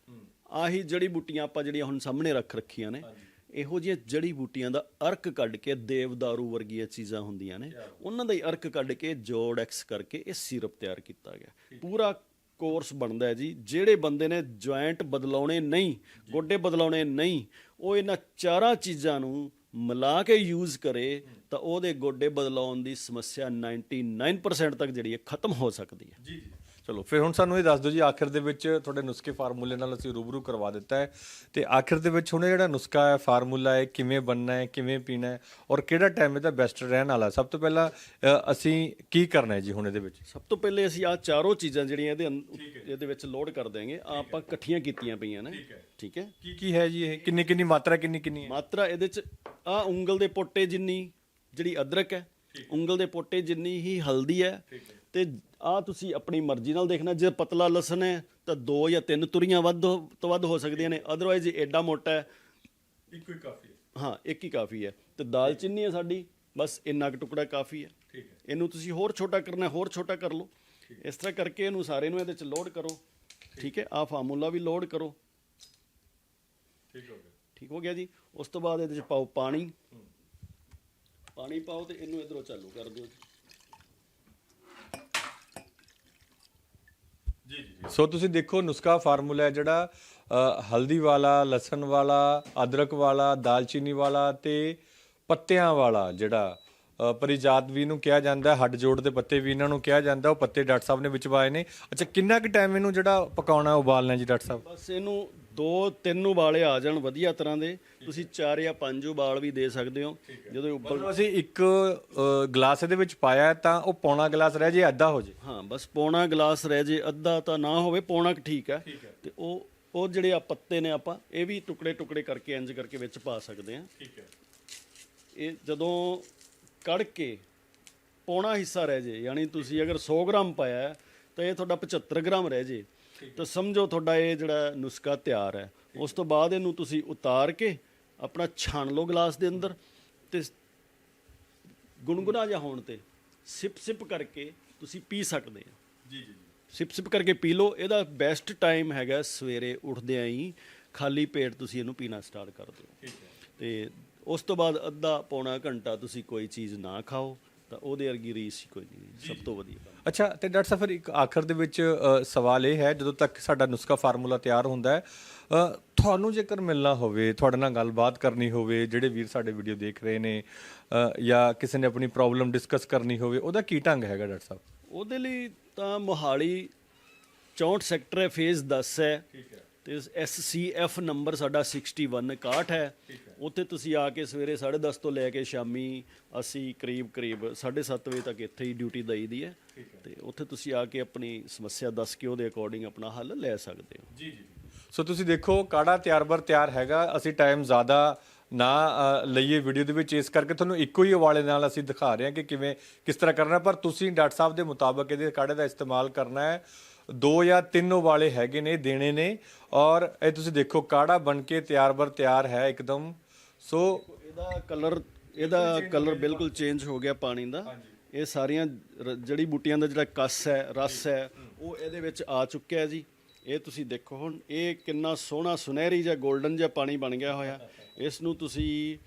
S2: ਆਹੀ ਜੜੀ ਬੂਟੀਆਂ ਆਪਾਂ ਜਿਹੜੀਆਂ ਹੁਣ ਸਾਹਮਣੇ ਰੱਖ ਰੱਖੀਆਂ ਨੇ ਇਹੋ ਜਿਹੀਆਂ ਜੜੀ ਬੂਟੀਆਂ ਦਾ ਅਰਕ ਕੱਢ ਕੇ ਦੇਵਦਾਰੂ ਵਰਗੀਆਂ ਚੀਜ਼ਾਂ ਹੁੰਦੀਆਂ ਨੇ ਉਹਨਾਂ ਦਾ ਹੀ ਅਰਕ ਕੱਢ ਕੇ ਜੋੜ ਐਕਸ ਕਰਕੇ ਇਹ ਸੀਰਪ ਤਿਆਰ ਕੀਤਾ ਗਿਆ। ਪੂਰਾ ਕੋਰਸ ਬਣਦਾ ਹੈ ਜੀ ਜਿਹੜੇ ਬੰਦੇ ਨੇ ਜੁਆਇੰਟ ਬਦਲਾਉਣੇ ਨਹੀਂ ਗੋਡੇ ਬਦਲਾਉਣੇ ਨਹੀਂ ਉਹ ਇਹਨਾਂ ਚਾਰਾਂ ਚੀਜ਼ਾਂ ਨੂੰ ਮਿਲਾ ਕੇ ਯੂਜ਼ ਕਰੇ ਤਾਂ ਉਹਦੇ ਗੋਡੇ ਬਦਲਾਉਣ ਦੀ ਸਮੱਸਿਆ 99% ਤੱਕ ਜਿਹੜੀ ਹੈ ਖਤਮ ਹੋ ਸਕਦੀ ਹੈ।
S1: ਜੀ ਜੀ। ਚਲੋ ਫਿਰ ਹੁਣ ਸਾਨੂੰ ਇਹ ਦੱਸ ਦਿਓ ਜੀ ਆਖਿਰ ਦੇ ਵਿੱਚ ਤੁਹਾਡੇ ਨੁਸਖੇ ਫਾਰਮੂਲੇ ਨਾਲ ਅਸੀਂ ਰੂਬਰੂ ਕਰਵਾ ਦਿੱਤਾ ਹੈ। ਤੇ ਆਖਿਰ ਦੇ ਵਿੱਚ ਹੁਣ ਇਹ ਜਿਹੜਾ ਨੁਸਖਾ ਹੈ ਫਾਰਮੂਲਾ ਹੈ ਕਿਵੇਂ ਬਣਨਾ ਹੈ ਕਿਵੇਂ ਪੀਣਾ ਹੈ ਔਰ ਕਿਹੜਾ ਟਾਈਮ ਇਹਦਾ ਬੈਸਟ ਰਹਿਣ ਵਾਲਾ ਸਭ ਤੋਂ ਪਹਿਲਾਂ ਅ, ਅਸੀਂ ਕੀ ਕਰਨਾ ਹੈ ਜੀ ਹੁਣ ਇਹਦੇ ਵਿੱਚ?
S2: ਸਭ ਤੋਂ ਪਹਿਲੇ ਅਸੀਂ ਆ ਚਾਰੋਂ ਚੀਜ਼ਾਂ ਜਿਹੜੀਆਂ ਇਹਦੇ ਅੰ- ਇਹਦੇ ਵਿੱਚ ਲੋਡ ਕਰ ਦੇਾਂਗੇ ਆਹ ਆਪਾਂ ਇਕੱਠੀਆਂ ਕੀਤੀਆਂ ਪਈਆਂ ਨੇ। ਠੀਕ ਹੈ।
S1: ਕੀ ਕੀ ਹੈ ਜੀ ਇਹ? ਕਿੰਨੀ ਕਿੰਨੀ ਮਾਤਰਾ ਕਿੰਨੀ ਕਿੰਨੀ ਹੈ?
S2: ਮਾਤਰਾ ਇਹਦੇ ਚ ਆ ਉਂਗਲ ਦੇ ਪੋਟੇ ਜਿੰਨੀ ਜਿਹੜੀ ਅਦਰਕ ਹੈ ਉਂਗਲ ਦੇ ਪੋਟੇ ਜਿੰਨੀ ਹੀ ਹਲਦੀ ਹੈ। ਤੇ ਆ ਤੁਸੀਂ ਆਪਣੀ ਮਰਜ਼ੀ ਨਾਲ ਦੇਖਣਾ ਜੇ ਪਤਲਾ ਲਸਣ ਹੈ ਤਾਂ ਦੋ ਜਾਂ ਤਿੰਨ ਤੁਰੀਆਂ ਵੱਧ ਹੋ- ਤੋਂ ਵੱਧ ਹੋ ਸਕਦੀਆਂ ਨੇ। ਅਦਰਵਾਈਜ਼ ਐਡਾ ਮੋਟਾ ਹੈ
S1: ਇੱਕੋ ਹੀ ਕਾਫੀ ਹੈ।
S2: ਹਾਂ ਇੱਕ ਹੀ ਕਾਫੀ ਹੈ। ਤੇ ਦਾਲਚੀਨੀ ਹੈ। ਸਾਡੀ ਬਸ ਇੰਨਾ ਕੁ ਟੁਕੜਾ ਕਾਫੀ ਹੈ।
S1: ਠੀਕ ਹੈ।
S2: ਇਹਨੂੰ ਤੁਸੀਂ ਹੋਰ ਛੋਟਾ ਕਰਨਾ ਹੈ, ਹੋਰ ਛੋਟਾ ਕਰ ਲਓ। ਇਸ ਤਰ੍ਹਾਂ ਕਰਕੇ ਇਹਨੂੰ ਸਾਰੇ ਨੂੰ ਇਹਦੇ ਚ ਲੋਡ ਕਰੋ। ਠੀਕ ਹੈ। ਆ ਫਾਰਮੂਲਾ ਵੀ ਲੋਡ ਕਰੋ।
S1: ਠੀਕ ਹੋ ਗਿਆ।
S2: ਠੀਕ ਹੋ ਗਿਆ ਜੀ। ਉਸ ਤੋਂ ਬਾਅਦ ਇਹਦੇ ਚ ਪਾਓ ਪਾਣੀ। ਪਾਣੀ ਪਾਓ ਤੇ ਇਹਨੂੰ ਇਧਰੋਂ ਚਾਲੂ ਕਰ ਦਿਓ ਜੀ।
S1: ਜੀ ਜੀ ਸੋ ਤੁਸੀਂ ਦੇਖੋ ਨੁਸਖਾ ਫਾਰਮੂਲਾ ਹੈ ਜਿਹੜਾ ਹਲਦੀ ਵਾਲਾ ਲਸਣ ਵਾਲਾ ਅਦਰਕ ਵਾਲਾ ਦਾਲਚੀਨੀ ਵਾਲਾ ਤੇ ਪੱਤਿਆਂ ਵਾਲਾ ਜਿਹੜਾ ਪਰਿਜਾਤ ਵੀ ਇਹਨੂੰ ਕਿਹਾ ਜਾਂਦਾ ਹੈ, ਹੱਡ ਜੋੜ ਦੇ ਪੱਤੇ ਵੀ ਇਹਨਾਂ ਨੂੰ ਕਿਹਾ ਜਾਂਦਾ ਉਹ ਪੱਤੇ ਡਾਕਟਰ ਸਾਹਿਬ ਨੇ ਵਿੱਚ ਪਾਏ ਨੇ। ਅੱਛਾ ਕਿੰਨਾ ਕੁ ਟਾਈਮ ਇਹਨੂੰ ਜਿਹੜਾ ਪਕਾਉਣਾ ਉਬਾਲਣਾ ਜੀ ਡਾਕਟਰ ਸਾਹਿਬ?
S2: ਬਸ ਇਹਨੂੰ ਦੋ ਤਿੰਨ ਉਬਾਲੇ ਆ ਜਾਣ ਵਧੀਆ ਤਰ੍ਹਾਂ ਦੇ। ਤੁਸੀਂ ਚਾਰ ਜਾਂ ਪੰਜ ਉਬਾਲ ਵੀ ਦੇ ਸਕਦੇ ਹੋ। ਜਦੋਂ ਉੱਬਲ
S1: ਮਤਲਬ ਅਸੀਂ ਇੱਕ ਅ, ਗਲਾਸ ਇਹਦੇ ਵਿੱਚ ਪਾਇਆ ਤਾਂ ਉਹ ਪੌਣਾ ਗਲਾਸ ਰਹਿ ਜੇ ਅੱਧਾ ਹੋ ਜੇ।
S2: ਹਾਂ ਬਸ ਪੌਣਾ ਗਲਾਸ ਰਹਿ ਜੇ ਅੱਧਾ ਤਾਂ ਨਾ ਹੋਵੇ ਪੌਣਾ ਕੁ ਠੀਕ ਹੈ। ਤੇ ਉਹ ਉਹ ਜਿਹੜੇ ਆ ਪੱਤੇ ਨੇ ਆਪਾਂ ਇਹ ਵੀ ਟੁਕੜੇ ਟੁਕੜੇ ਕਰਕੇ ਇੰਜ ਕਰਕੇ ਵਿੱਚ ਪਾ ਸਕਦੇ ਹਾਂ।
S1: ਠੀਕ ਹੈ।
S2: ਇਹ ਜਦੋਂ ਕੜ ਕੇ ਪੌਣਾ ਹਿੱਸਾ ਰਹਿ ਜੇ ਯਾਨੀ ਤੁਸੀਂ ਅਗਰ 100 ਗ੍ਰਾਮ ਪਾਇਆ ਹੈ, ਤਾਂ ਇਹ ਤੁਹਾਡਾ 75 ਗ੍ਰਾਮ ਰਹਿ ਜੇ। ਤਾਂ ਸਮਝੋ ਤੁਹਾਡਾ ਇਹ ਜਿਹੜਾ ਨੁਸਖਾ ਤਿਆਰ ਹੈ। ਉਸ ਤੋਂ ਬਾਅਦ ਇਹਨੂੰ ਤੁਸੀਂ ਉਤਾਰ ਕੇ ਆਪਣਾ ਛਾਣ ਲਓ ਗਲਾਸ ਦੇ ਅੰਦਰ ਤੇ ਗੁੰਗੁਨਾ ਜਿਹਾ ਹੋਣ ਤੇ ਸਿਪ ਸਿਪ ਕਰਕੇ ਤੁਸੀਂ ਪੀ ਸਕਦੇ ਹੋ।
S1: ਜੀ ਜੀ
S2: ਸਿਪ ਸਿਪ ਕਰਕੇ ਪੀ ਲਓ। ਇਹਦਾ ਬੈਸਟ ਟਾਈਮ ਹੈਗਾ ਸਵੇਰੇ ਉੱਠਦਿਆਂ ਹੀ ਖਾਲੀ ਪੇਟ ਤੁਸੀਂ ਇਹਨੂੰ ਪੀਣਾ ਸਟਾਰਟ ਕਰ ਦਿਓ। ਤੇ ਉਸ ਤੋਂ ਬਾਅਦ ਅੱਧਾ ਪੌਣਾ ਘੰਟਾ ਤੁਸੀਂ ਕੋਈ ਚੀਜ਼ ਨਾ ਖਾਓ। ਤਾਂ ਉਹਦੇ ਵਰਗੀ ਰੀਸ ਹੀ ਕੋਈ ਨਹੀਂ ਸਭ ਤੋਂ ਵਧੀਆ।
S1: ਅੱਛਾ ਤੇ ਡਾਕਟਰ ਸਾਹਿਬ ਫਿਰ ਇੱਕ ਆਖਰ ਦੇ ਵਿੱਚ ਸਵਾਲ ਇਹ ਹੈ ਜਦੋਂ ਤੱਕ ਸਾਡਾ ਨੁਸਖਾ ਫਾਰਮੂਲਾ ਤਿਆਰ ਹੁੰਦਾ ਹੈ ਤੁਹਾਨੂੰ ਜੇਕਰ ਮਿਲਣਾ ਹੋਵੇ ਤੁਹਾਡੇ ਨਾਲ ਗੱਲਬਾਤ ਕਰਨੀ ਹੋਵੇ ਜਿਹੜੇ ਵੀਰ ਸਾਡੇ ਵੀਡੀਓ ਦੇਖ ਰਹੇ ਨੇ ਜਾਂ ਕਿਸੇ ਨੇ ਆਪਣੀ ਪ੍ਰੋਬਲਮ ਡਿਸਕਸ ਕਰਨੀ ਹੋਵੇ ਉਹਦਾ ਕੀ ਢੰਗ ਹੈਗਾ ਡਾਕਟਰ ਸਾਹਿਬ?
S2: ਉਹਦੇ ਲਈ ਤਾਂ ਮੋਹਾਲੀ 64 ਸੈਕਟਰ ਹੈ ਫੇਜ਼ 10 ਹੈ।
S1: ਠੀਕ ਹੈ।
S2: ਤੇ ਐਸਸੀਐਫ ਨੰਬਰ ਸਾਡਾ 61 61 ਹੈ। ਉੱਥੇ ਤੁਸੀਂ ਆ ਕੇ ਸਵੇਰੇ 10:30 ਤੋਂ ਲੈ ਕੇ ਸ਼ਾਮੀ ਅਸੀਂ ਕਰੀਬ ਕਰੀਬ 7:30 ਵਜੇ ਤੱਕ ਇੱਥੇ ਹੀ ਡਿਊਟੀ ਦਈਦੀ ਹੈ। ਤੇ ਉੱਥੇ ਤੁਸੀਂ ਆ ਕੇ ਆਪਣੀ ਸਮੱਸਿਆ ਦੱਸ ਕੇ ਉਹਦੇ ਅਕੋਰਡਿੰਗ ਆਪਣਾ ਹੱਲ ਲੈ ਸਕਦੇ ਹੋ।
S1: ਜੀ ਜੀ ਸੋ ਤੁਸੀਂ ਦੇਖੋ ਕਾੜਾ ਤਿਆਰ ਬਰ ਤਿਆਰ ਹੈਗਾ ਅਸੀਂ ਟਾਈਮ ਜ਼ਿਆਦਾ ਨਾ ਲਈਏ ਵੀਡੀਓ ਦੇ ਵਿੱਚ। ਇਸ ਕਰਕੇ ਤੁਹਾਨੂੰ ਇੱਕੋ ਹੀ ਉਵਾਲੇ ਨਾਲ ਅਸੀਂ ਦਿਖਾ ਰਹੇ ਹਾਂ ਕਿ ਕਿਵੇਂ ਕਿਸ ਤਰ੍ਹਾਂ ਕਰਨਾ ਪਰ ਤੁਸੀਂ ਡਾਕਟਰ ਸਾਹਿਬ ਦੇ ਮੁਤਾਬਕ ਇਹਦੇ ਕਾੜੇ ਦਾ ਇਸਤੇਮਾਲ ਕਰਨਾ ਹੈ। ਦੋ ਜਾਂ ਤਿੰਨ ਉਵਾਲੇ ਹੈਗੇ ਨੇ ਦੇਣੇ ਨੇ। ਔਰ ਇਹ ਤੁਸੀਂ ਦੇਖੋ ਕਾੜਾ ਬਣ ਕੇ ਤਿਆਰ ਬਰ ਤਿਆਰ ਹੈ ਇੱਕਦਮ। ਸੋ
S2: ਇਹਦਾ ਕਲਰ ਇਹਦਾ ਕਲਰ ਬਿਲਕੁਲ ਚੇਂਜ ਹੋ ਗਿਆ ਪਾਣੀ ਦਾ। ਇਹ ਸਾਰੀਆਂ ਰ- ਜੜੀ ਬੂਟੀਆਂ ਦਾ ਜਿਹੜਾ ਕਸ ਹੈ ਰਸ ਹੈ ਉਹ ਇਹਦੇ ਵਿੱਚ ਆ ਚੁੱਕਿਆ ਹੈ ਜੀ। ਇਹ ਤੁਸੀਂ ਦੇਖੋ ਹੁਣ ਇਹ ਕਿੰਨਾ ਸੋਹਣਾ ਸੁਨਹਿਰੀ ਜਾਂ 골ਡਨ ਜਿਹਾ ਪਾਣੀ ਬਣ ਗਿਆ ਹੋਇਆ। ਇਸ ਨੂੰ ਤੁਸੀਂ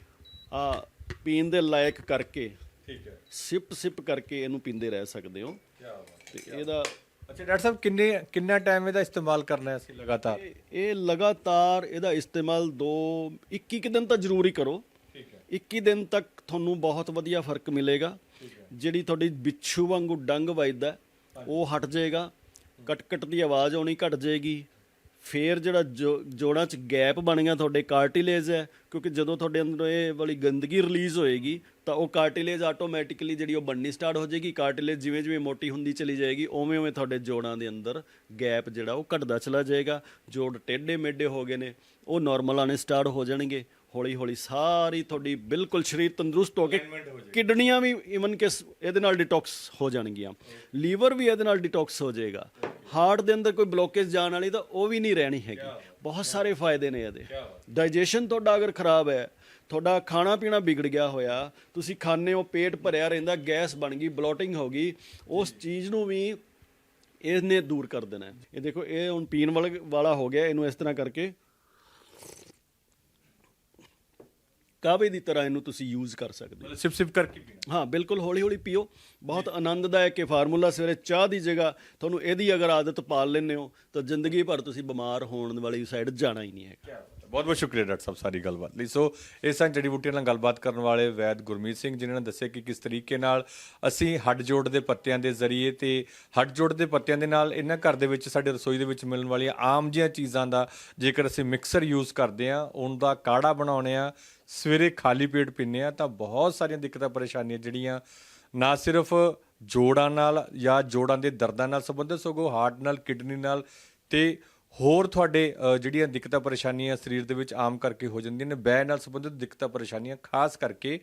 S2: ਆ ਪੀਣ ਦੇ ਲਾਇਕ ਕਰਕੇ
S1: ਠੀਕ ਹੈ।
S2: ਸਿਪ ਸਿਪ ਕਰਕੇ ਇਹਨੂੰ ਪੀਂਦੇ ਰਹਿ ਸਕਦੇ ਹੋ।
S1: ਕੀ ਬਾਤ
S2: ਤੇ ਇਹਦਾ
S1: ਅੱਛਾ ਡਾਕਟਰ ਸਾਹਿਬ ਕਿੰਨੇ ਕਿੰਨਾ ਟਾਈਮ ਇਹਦਾ ਇਸਤੇਮਾਲ ਕਰਨਾ ਹੈ ਅਸੀਂ ਲਗਾਤਾਰ?
S2: ਇਹ- ਲਗਾਤਾਰ ਇਹਦਾ ਇਸਤੇਮਾਲ 2 21 ਕੁ ਦਿਨ ਤਾਂ ਜ਼ਰੂਰੀ ਕਰੋ।
S1: ਠੀਕ ਹੈ।
S2: 21 ਦਿਨ ਤੱਕ ਤੁਹਾਨੂੰ ਬਹੁਤ ਵਧੀਆ ਫ਼ਰਕ ਮਿਲੇਗਾ। ਜਿਹੜੀ ਤੁਹਾਡੀ ਬਿੱਛੂ ਵਾਂਗੂ ਡੰਗ ਵੱਜਦਾ ਉਹ ਹਟ ਜਾਏਗਾ। ਕਟਕਟ ਦੀ ਆਵਾਜ਼ ਆਉਣੀ ਘਟ ਜਾਏਗੀ। ਫੇਰ ਜਿਹੜਾ ਜੋ- ਜੋੜਾਂ 'ਚ ਗੈਪ ਬਣ ਗਿਆ ਤੁਹਾਡੇ ਕਾਰਟਿਲੇਜ ਹੈ, ਕਿਉਂਕਿ ਜਦੋਂ ਤੁਹਾਡੇ ਅੰਦਰ ਇਹ ਵਾਲੀ ਗੰਦਗੀ ਰਿਲੀਜ਼ ਹੋਏਗੀ, ਤਾਂ ਉਹ ਕਾਰਟਿਲੇਜ ਆਟੋਮੈਟਿਕਲੀ ਜਿਹੜੀ ਉਹ ਬਣਨੀ ਸਟਾਰਟ ਹੋ ਜਾਏਗੀ। ਕਾਰਟਿਲੇਜ ਜਿਵੇਂ ਜਿਵੇਂ ਮੋਟੀ ਹੁੰਦੀ ਚਲੀ ਜਾਏਗੀ, ਉਵੇਂ ਉਵੇਂ ਤੁਹਾਡੇ ਜੋੜਾਂ ਦੇ ਅੰਦਰ ਗੈਪ ਜਿਹੜਾ ਉਹ ਘਟਦਾ ਚਲਾ ਜਾਏਗਾ। ਜੋੜ ਟੇਢੇ ਮੇਢੇ ਹੋ ਗਏ ਨੇ, ਉਹ ਨਾਰਮਲ ਆਣੇ ਸਟਾਰਟ ਹੋ ਜਾਣਗੇ। ਹੌਲੀ ਹੌਲੀ ਸਾਰੀ ਤੁਹਾਡੀ ਬਿਲਕੁਲ ਸਰੀਰ ਤੰਦਰੁਸਤ ਹੋ ਕੇ ਕਿਡਨੀਆਂ ਵੀ ਇਵਨ ਕਿ ਇਹਦੇ ਨਾਲ ਡਿਟੌਕਸ ਹੋ ਜਾਣਗੀਆਂ। ਲੀਵਰ ਵੀ ਇਹਦੇ ਨਾਲ ਡਿਟੌਕਸ ਹੋ ਜਾਏਗਾ। ਹਾਰਟ ਦੇ ਅੰਦਰ ਕੋਈ ਬਲੋਕੇਜ ਜਾਣ ਵਾਲੀ ਤਾਂ ਉਹ ਵੀ ਨਹੀਂ ਰਹਿਣੀ ਹੈਗੀ। ਬਹੁਤ ਸਾਰੇ ਫਾਇਦੇ ਨੇ ਇਹਦੇ। ਡਾਈਜੈਸ਼ਨ ਤੁਹਾਡਾ ਅਗਰ ਖਰਾਬ ਹੈ ਤੁਹਾਡਾ ਖਾਣਾ ਪੀਣਾ ਵਿਗੜ ਗਿਆ ਹੋਇਆ ਤੁਸੀਂ ਖਾਣੇ ਹੋ ਪੇਟ ਭਰਿਆ ਰਹਿੰਦਾ ਗੈਸ ਬਣ ਗਈ ਬਲੋਟਿੰਗ ਹੋ ਗਈ ਉਸ ਚੀਜ਼ ਨੂੰ ਵੀ ਇਹਨੇ ਦੂਰ ਕਰ ਦੇਣਾ। ਇਹ ਦੇਖੋ ਇਹ ਹੁਣ ਪੀਣ ਵਾਲਾ ਹੋ ਗਿਆ ਇਹਨੂੰ ਇਸ ਤਰ੍ਹਾਂ ਕਰਕੇ ਕਾਵੇ ਦੀ ਤਰ੍ਹਾਂ ਇਹਨੂੰ ਤੁਸੀਂ ਯੂਜ਼ ਕਰ ਸਕਦੇ ਹੋ।
S1: ਸਿਪ ਸਿਪ ਕਰਕੇ ਪੀਣਾ
S2: ਹਾਂ ਬਿਲਕੁਲ ਹੌਲੀ ਹੌਲੀ ਪੀਓ। ਬਹੁਤ ਆਨੰਦਦਾਇਕ ਇਹ ਫਾਰਮੂਲਾ ਸਵੇਰੇ ਚਾਹ ਦੀ ਜਗ੍ਹਾ। ਤੁਹਾਨੂੰ ਇਹਦੀ ਅਗਰ ਆਦਤ ਪਾਲ ਲੈਂਦੇ ਹੋ ਤਾਂ ਜ਼ਿੰਦਗੀ ਭਰ ਤੁਸੀਂ ਬਿਮਾਰ ਹੋਣ ਵਾਲੀ ਸਾਈਡ ਜਾਣਾ ਹੀ ਨਹੀਂ ਹੈ।
S1: ਬਹੁਤ ਬਹੁਤ ਸ਼ੁਕਰੀਆ ਡਾਕਟਰ ਸਾਹਿਬ ਸਾਰੀ ਗੱਲਬਾਤ ਲਈ। ਸੋ ਇਸ ਤਰ੍ਹਾਂ ਜੜੀ ਬੂਟੀਆਂ ਨਾਲ ਗੱਲਬਾਤ ਕਰਨ ਵਾਲੇ ਵੈਦ ਗੁਰਮੀਤ ਸਿੰਘ ਜਿਨ੍ਹਾਂ ਨੇ ਦੱਸਿਆ ਕਿ ਕਿਸ ਤਰੀਕੇ ਨਾਲ ਅਸੀਂ ਹੱਡ ਜੋੜ ਦੇ ਪੱਤਿਆਂ ਦੇ ਜ਼ਰੀਏ ਤੇ ਹੱਡ ਜੋੜ ਦੇ ਪੱਤਿਆਂ ਦੇ ਨਾਲ ਇਹਨਾਂ ਘਰ ਦੇ ਵਿੱਚ ਸਾਡੇ ਰਸੋਈ ਦੇ ਵਿੱਚ ਮਿਲਣ ਵਾਲੀਆਂ ਆਮ ਜਿਹੀਆਂ ਚੀਜ਼ਾਂ ਦਾ ਜੇਕਰ ਅਸੀਂ ਮਿਕਸਰ ਯੂਜ਼ ਕਰਦੇ ਆ ਉਹਦਾ ਕਾੜਾ ਬਣਾਉਣੇ ਆ ਸਵੇਰੇ ਖਾਲੀ ਪੇਟ ਪੀਂਦੇ ਆ ਤਾਂ ਬਹੁਤ ਸਾਰੀਆਂ ਦਿੱਕਤਾਂ ਪਰੇਸ਼ਾਨੀਆਂ ਜਿਹੜੀਆਂ ਨਾ ਸਿਰਫ ਜੋੜਾਂ ਨਾਲ ਜਾਂ ਜੋੜਾਂ ਦੇ ਦਰਦਾਂ ਨਾਲ ਸੰਬੰਧਿਤ, ਸਗੋਂ ਹਾਰਟ ਨਾਲ, ਕਿਡਨੀ ਨਾਲ ਤੇ ਹੋਰ ਤੁਹਾਡੇ ਜਿਹੜੀਆਂ ਦਿੱਕਤਾਂ ਪਰੇਸ਼ਾਨੀਆਂ ਸਰੀਰ ਦੇ ਵਿੱਚ ਆਮ ਕਰਕੇ ਹੋ ਜਾਂਦੀਆਂ ਨੇ ਬੈ ਨਾਲ ਸੰਬੰਧਿਤ ਦਿੱਕਤਾਂ ਪਰੇਸ਼ਾਨੀਆਂ ਖਾਸ ਕਰਕੇ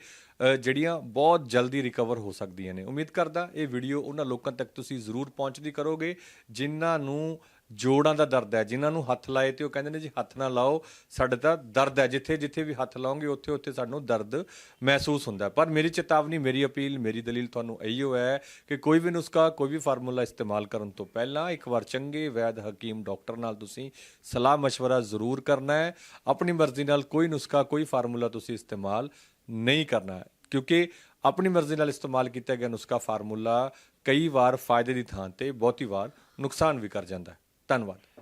S1: ਜਿਹੜੀਆਂ ਬਹੁਤ ਜਲਦੀ ਰਿਕਵਰ ਹੋ ਸਕਦੀਆਂ ਨੇ। ਉਮੀਦ ਕਰਦਾ ਇਹ ਵੀਡੀਓ ਉਹਨਾਂ ਲੋਕਾਂ ਤੱਕ ਤੁਸੀਂ ਜ਼ਰੂਰ ਪਹੁੰਚਦੀ ਕਰੋਗੇ, ਜਿਨ੍ਹਾਂ ਨੂੰ ਜੋੜਾਂ ਦਾ ਦਰਦ ਹੈ ਜਿਨ੍ਹਾਂ ਨੂੰ ਹੱਥ ਲਾਏ ਤੇ ਉਹ ਕਹਿੰਦੇ ਨੇ ਜੀ ਹੱਥ ਨਾ ਲਾਓ ਸਾਡੇ ਤਾਂ ਦਰਦ ਹੈ ਜਿੱਥੇ ਜਿੱਥੇ ਵੀ ਹੱਥ ਲਾਓਗੇ ਉੱਥੇ ਉੱਥੇ ਸਾਨੂੰ ਦਰਦ ਮਹਿਸੂਸ ਹੁੰਦਾ ਹੈ। ਪਰ ਮੇਰੀ ਚੇਤਾਵਨੀ ਮੇਰੀ ਅਪੀਲ ਮੇਰੀ ਦਲੀਲ ਤੁਹਾਨੂੰ ਇਹੀਓ ਹੈ ਕਿ ਕੋਈ ਵੀ ਨੁਸਖਾ ਕੋਈ ਵੀ ਫਾਰਮੂਲਾ ਇਸਤੇਮਾਲ ਕਰਨ ਤੋਂ ਪਹਿਲਾਂ ਇੱਕ ਵਾਰ ਚੰਗੇ ਵੈਦ ਹਕੀਮ ਡਾਕਟਰ ਨਾਲ ਤੁਸੀਂ ਸਲਾਹ مشورہ ਜ਼ਰੂਰ ਕਰਨਾ ਹੈ ਆਪਣੀ ਮਰਜ਼ੀ ਨਾਲ ਕੋਈ ਨੁਸਖਾ ਕੋਈ ਫਾਰਮੂਲਾ ਤੁਸੀਂ ਇਸਤੇਮਾਲ ਨਹੀਂ ਕਰਨਾ ਹੈ ਕਿਉਂਕਿ ਆਪਣੀ ਮਰਜ਼ੀ ਨਾਲ ਇਸਤੇਮਾਲ ਕੀਤਾ ਗਿਆ ਨੁਸਖਾ ਫਾਰਮੂਲਾ ਕਈ ਵਾਰ ਫਾਇਦੇ ਦੀ ਥਾਂ ਤੇ ਬਹੁਤੀ ਵਾਰ ਨੁਕਸਾਨ ਵੀ ਕਰ ਜਾਂਦਾ ਹੈ ਧੰਨਵਾਦ।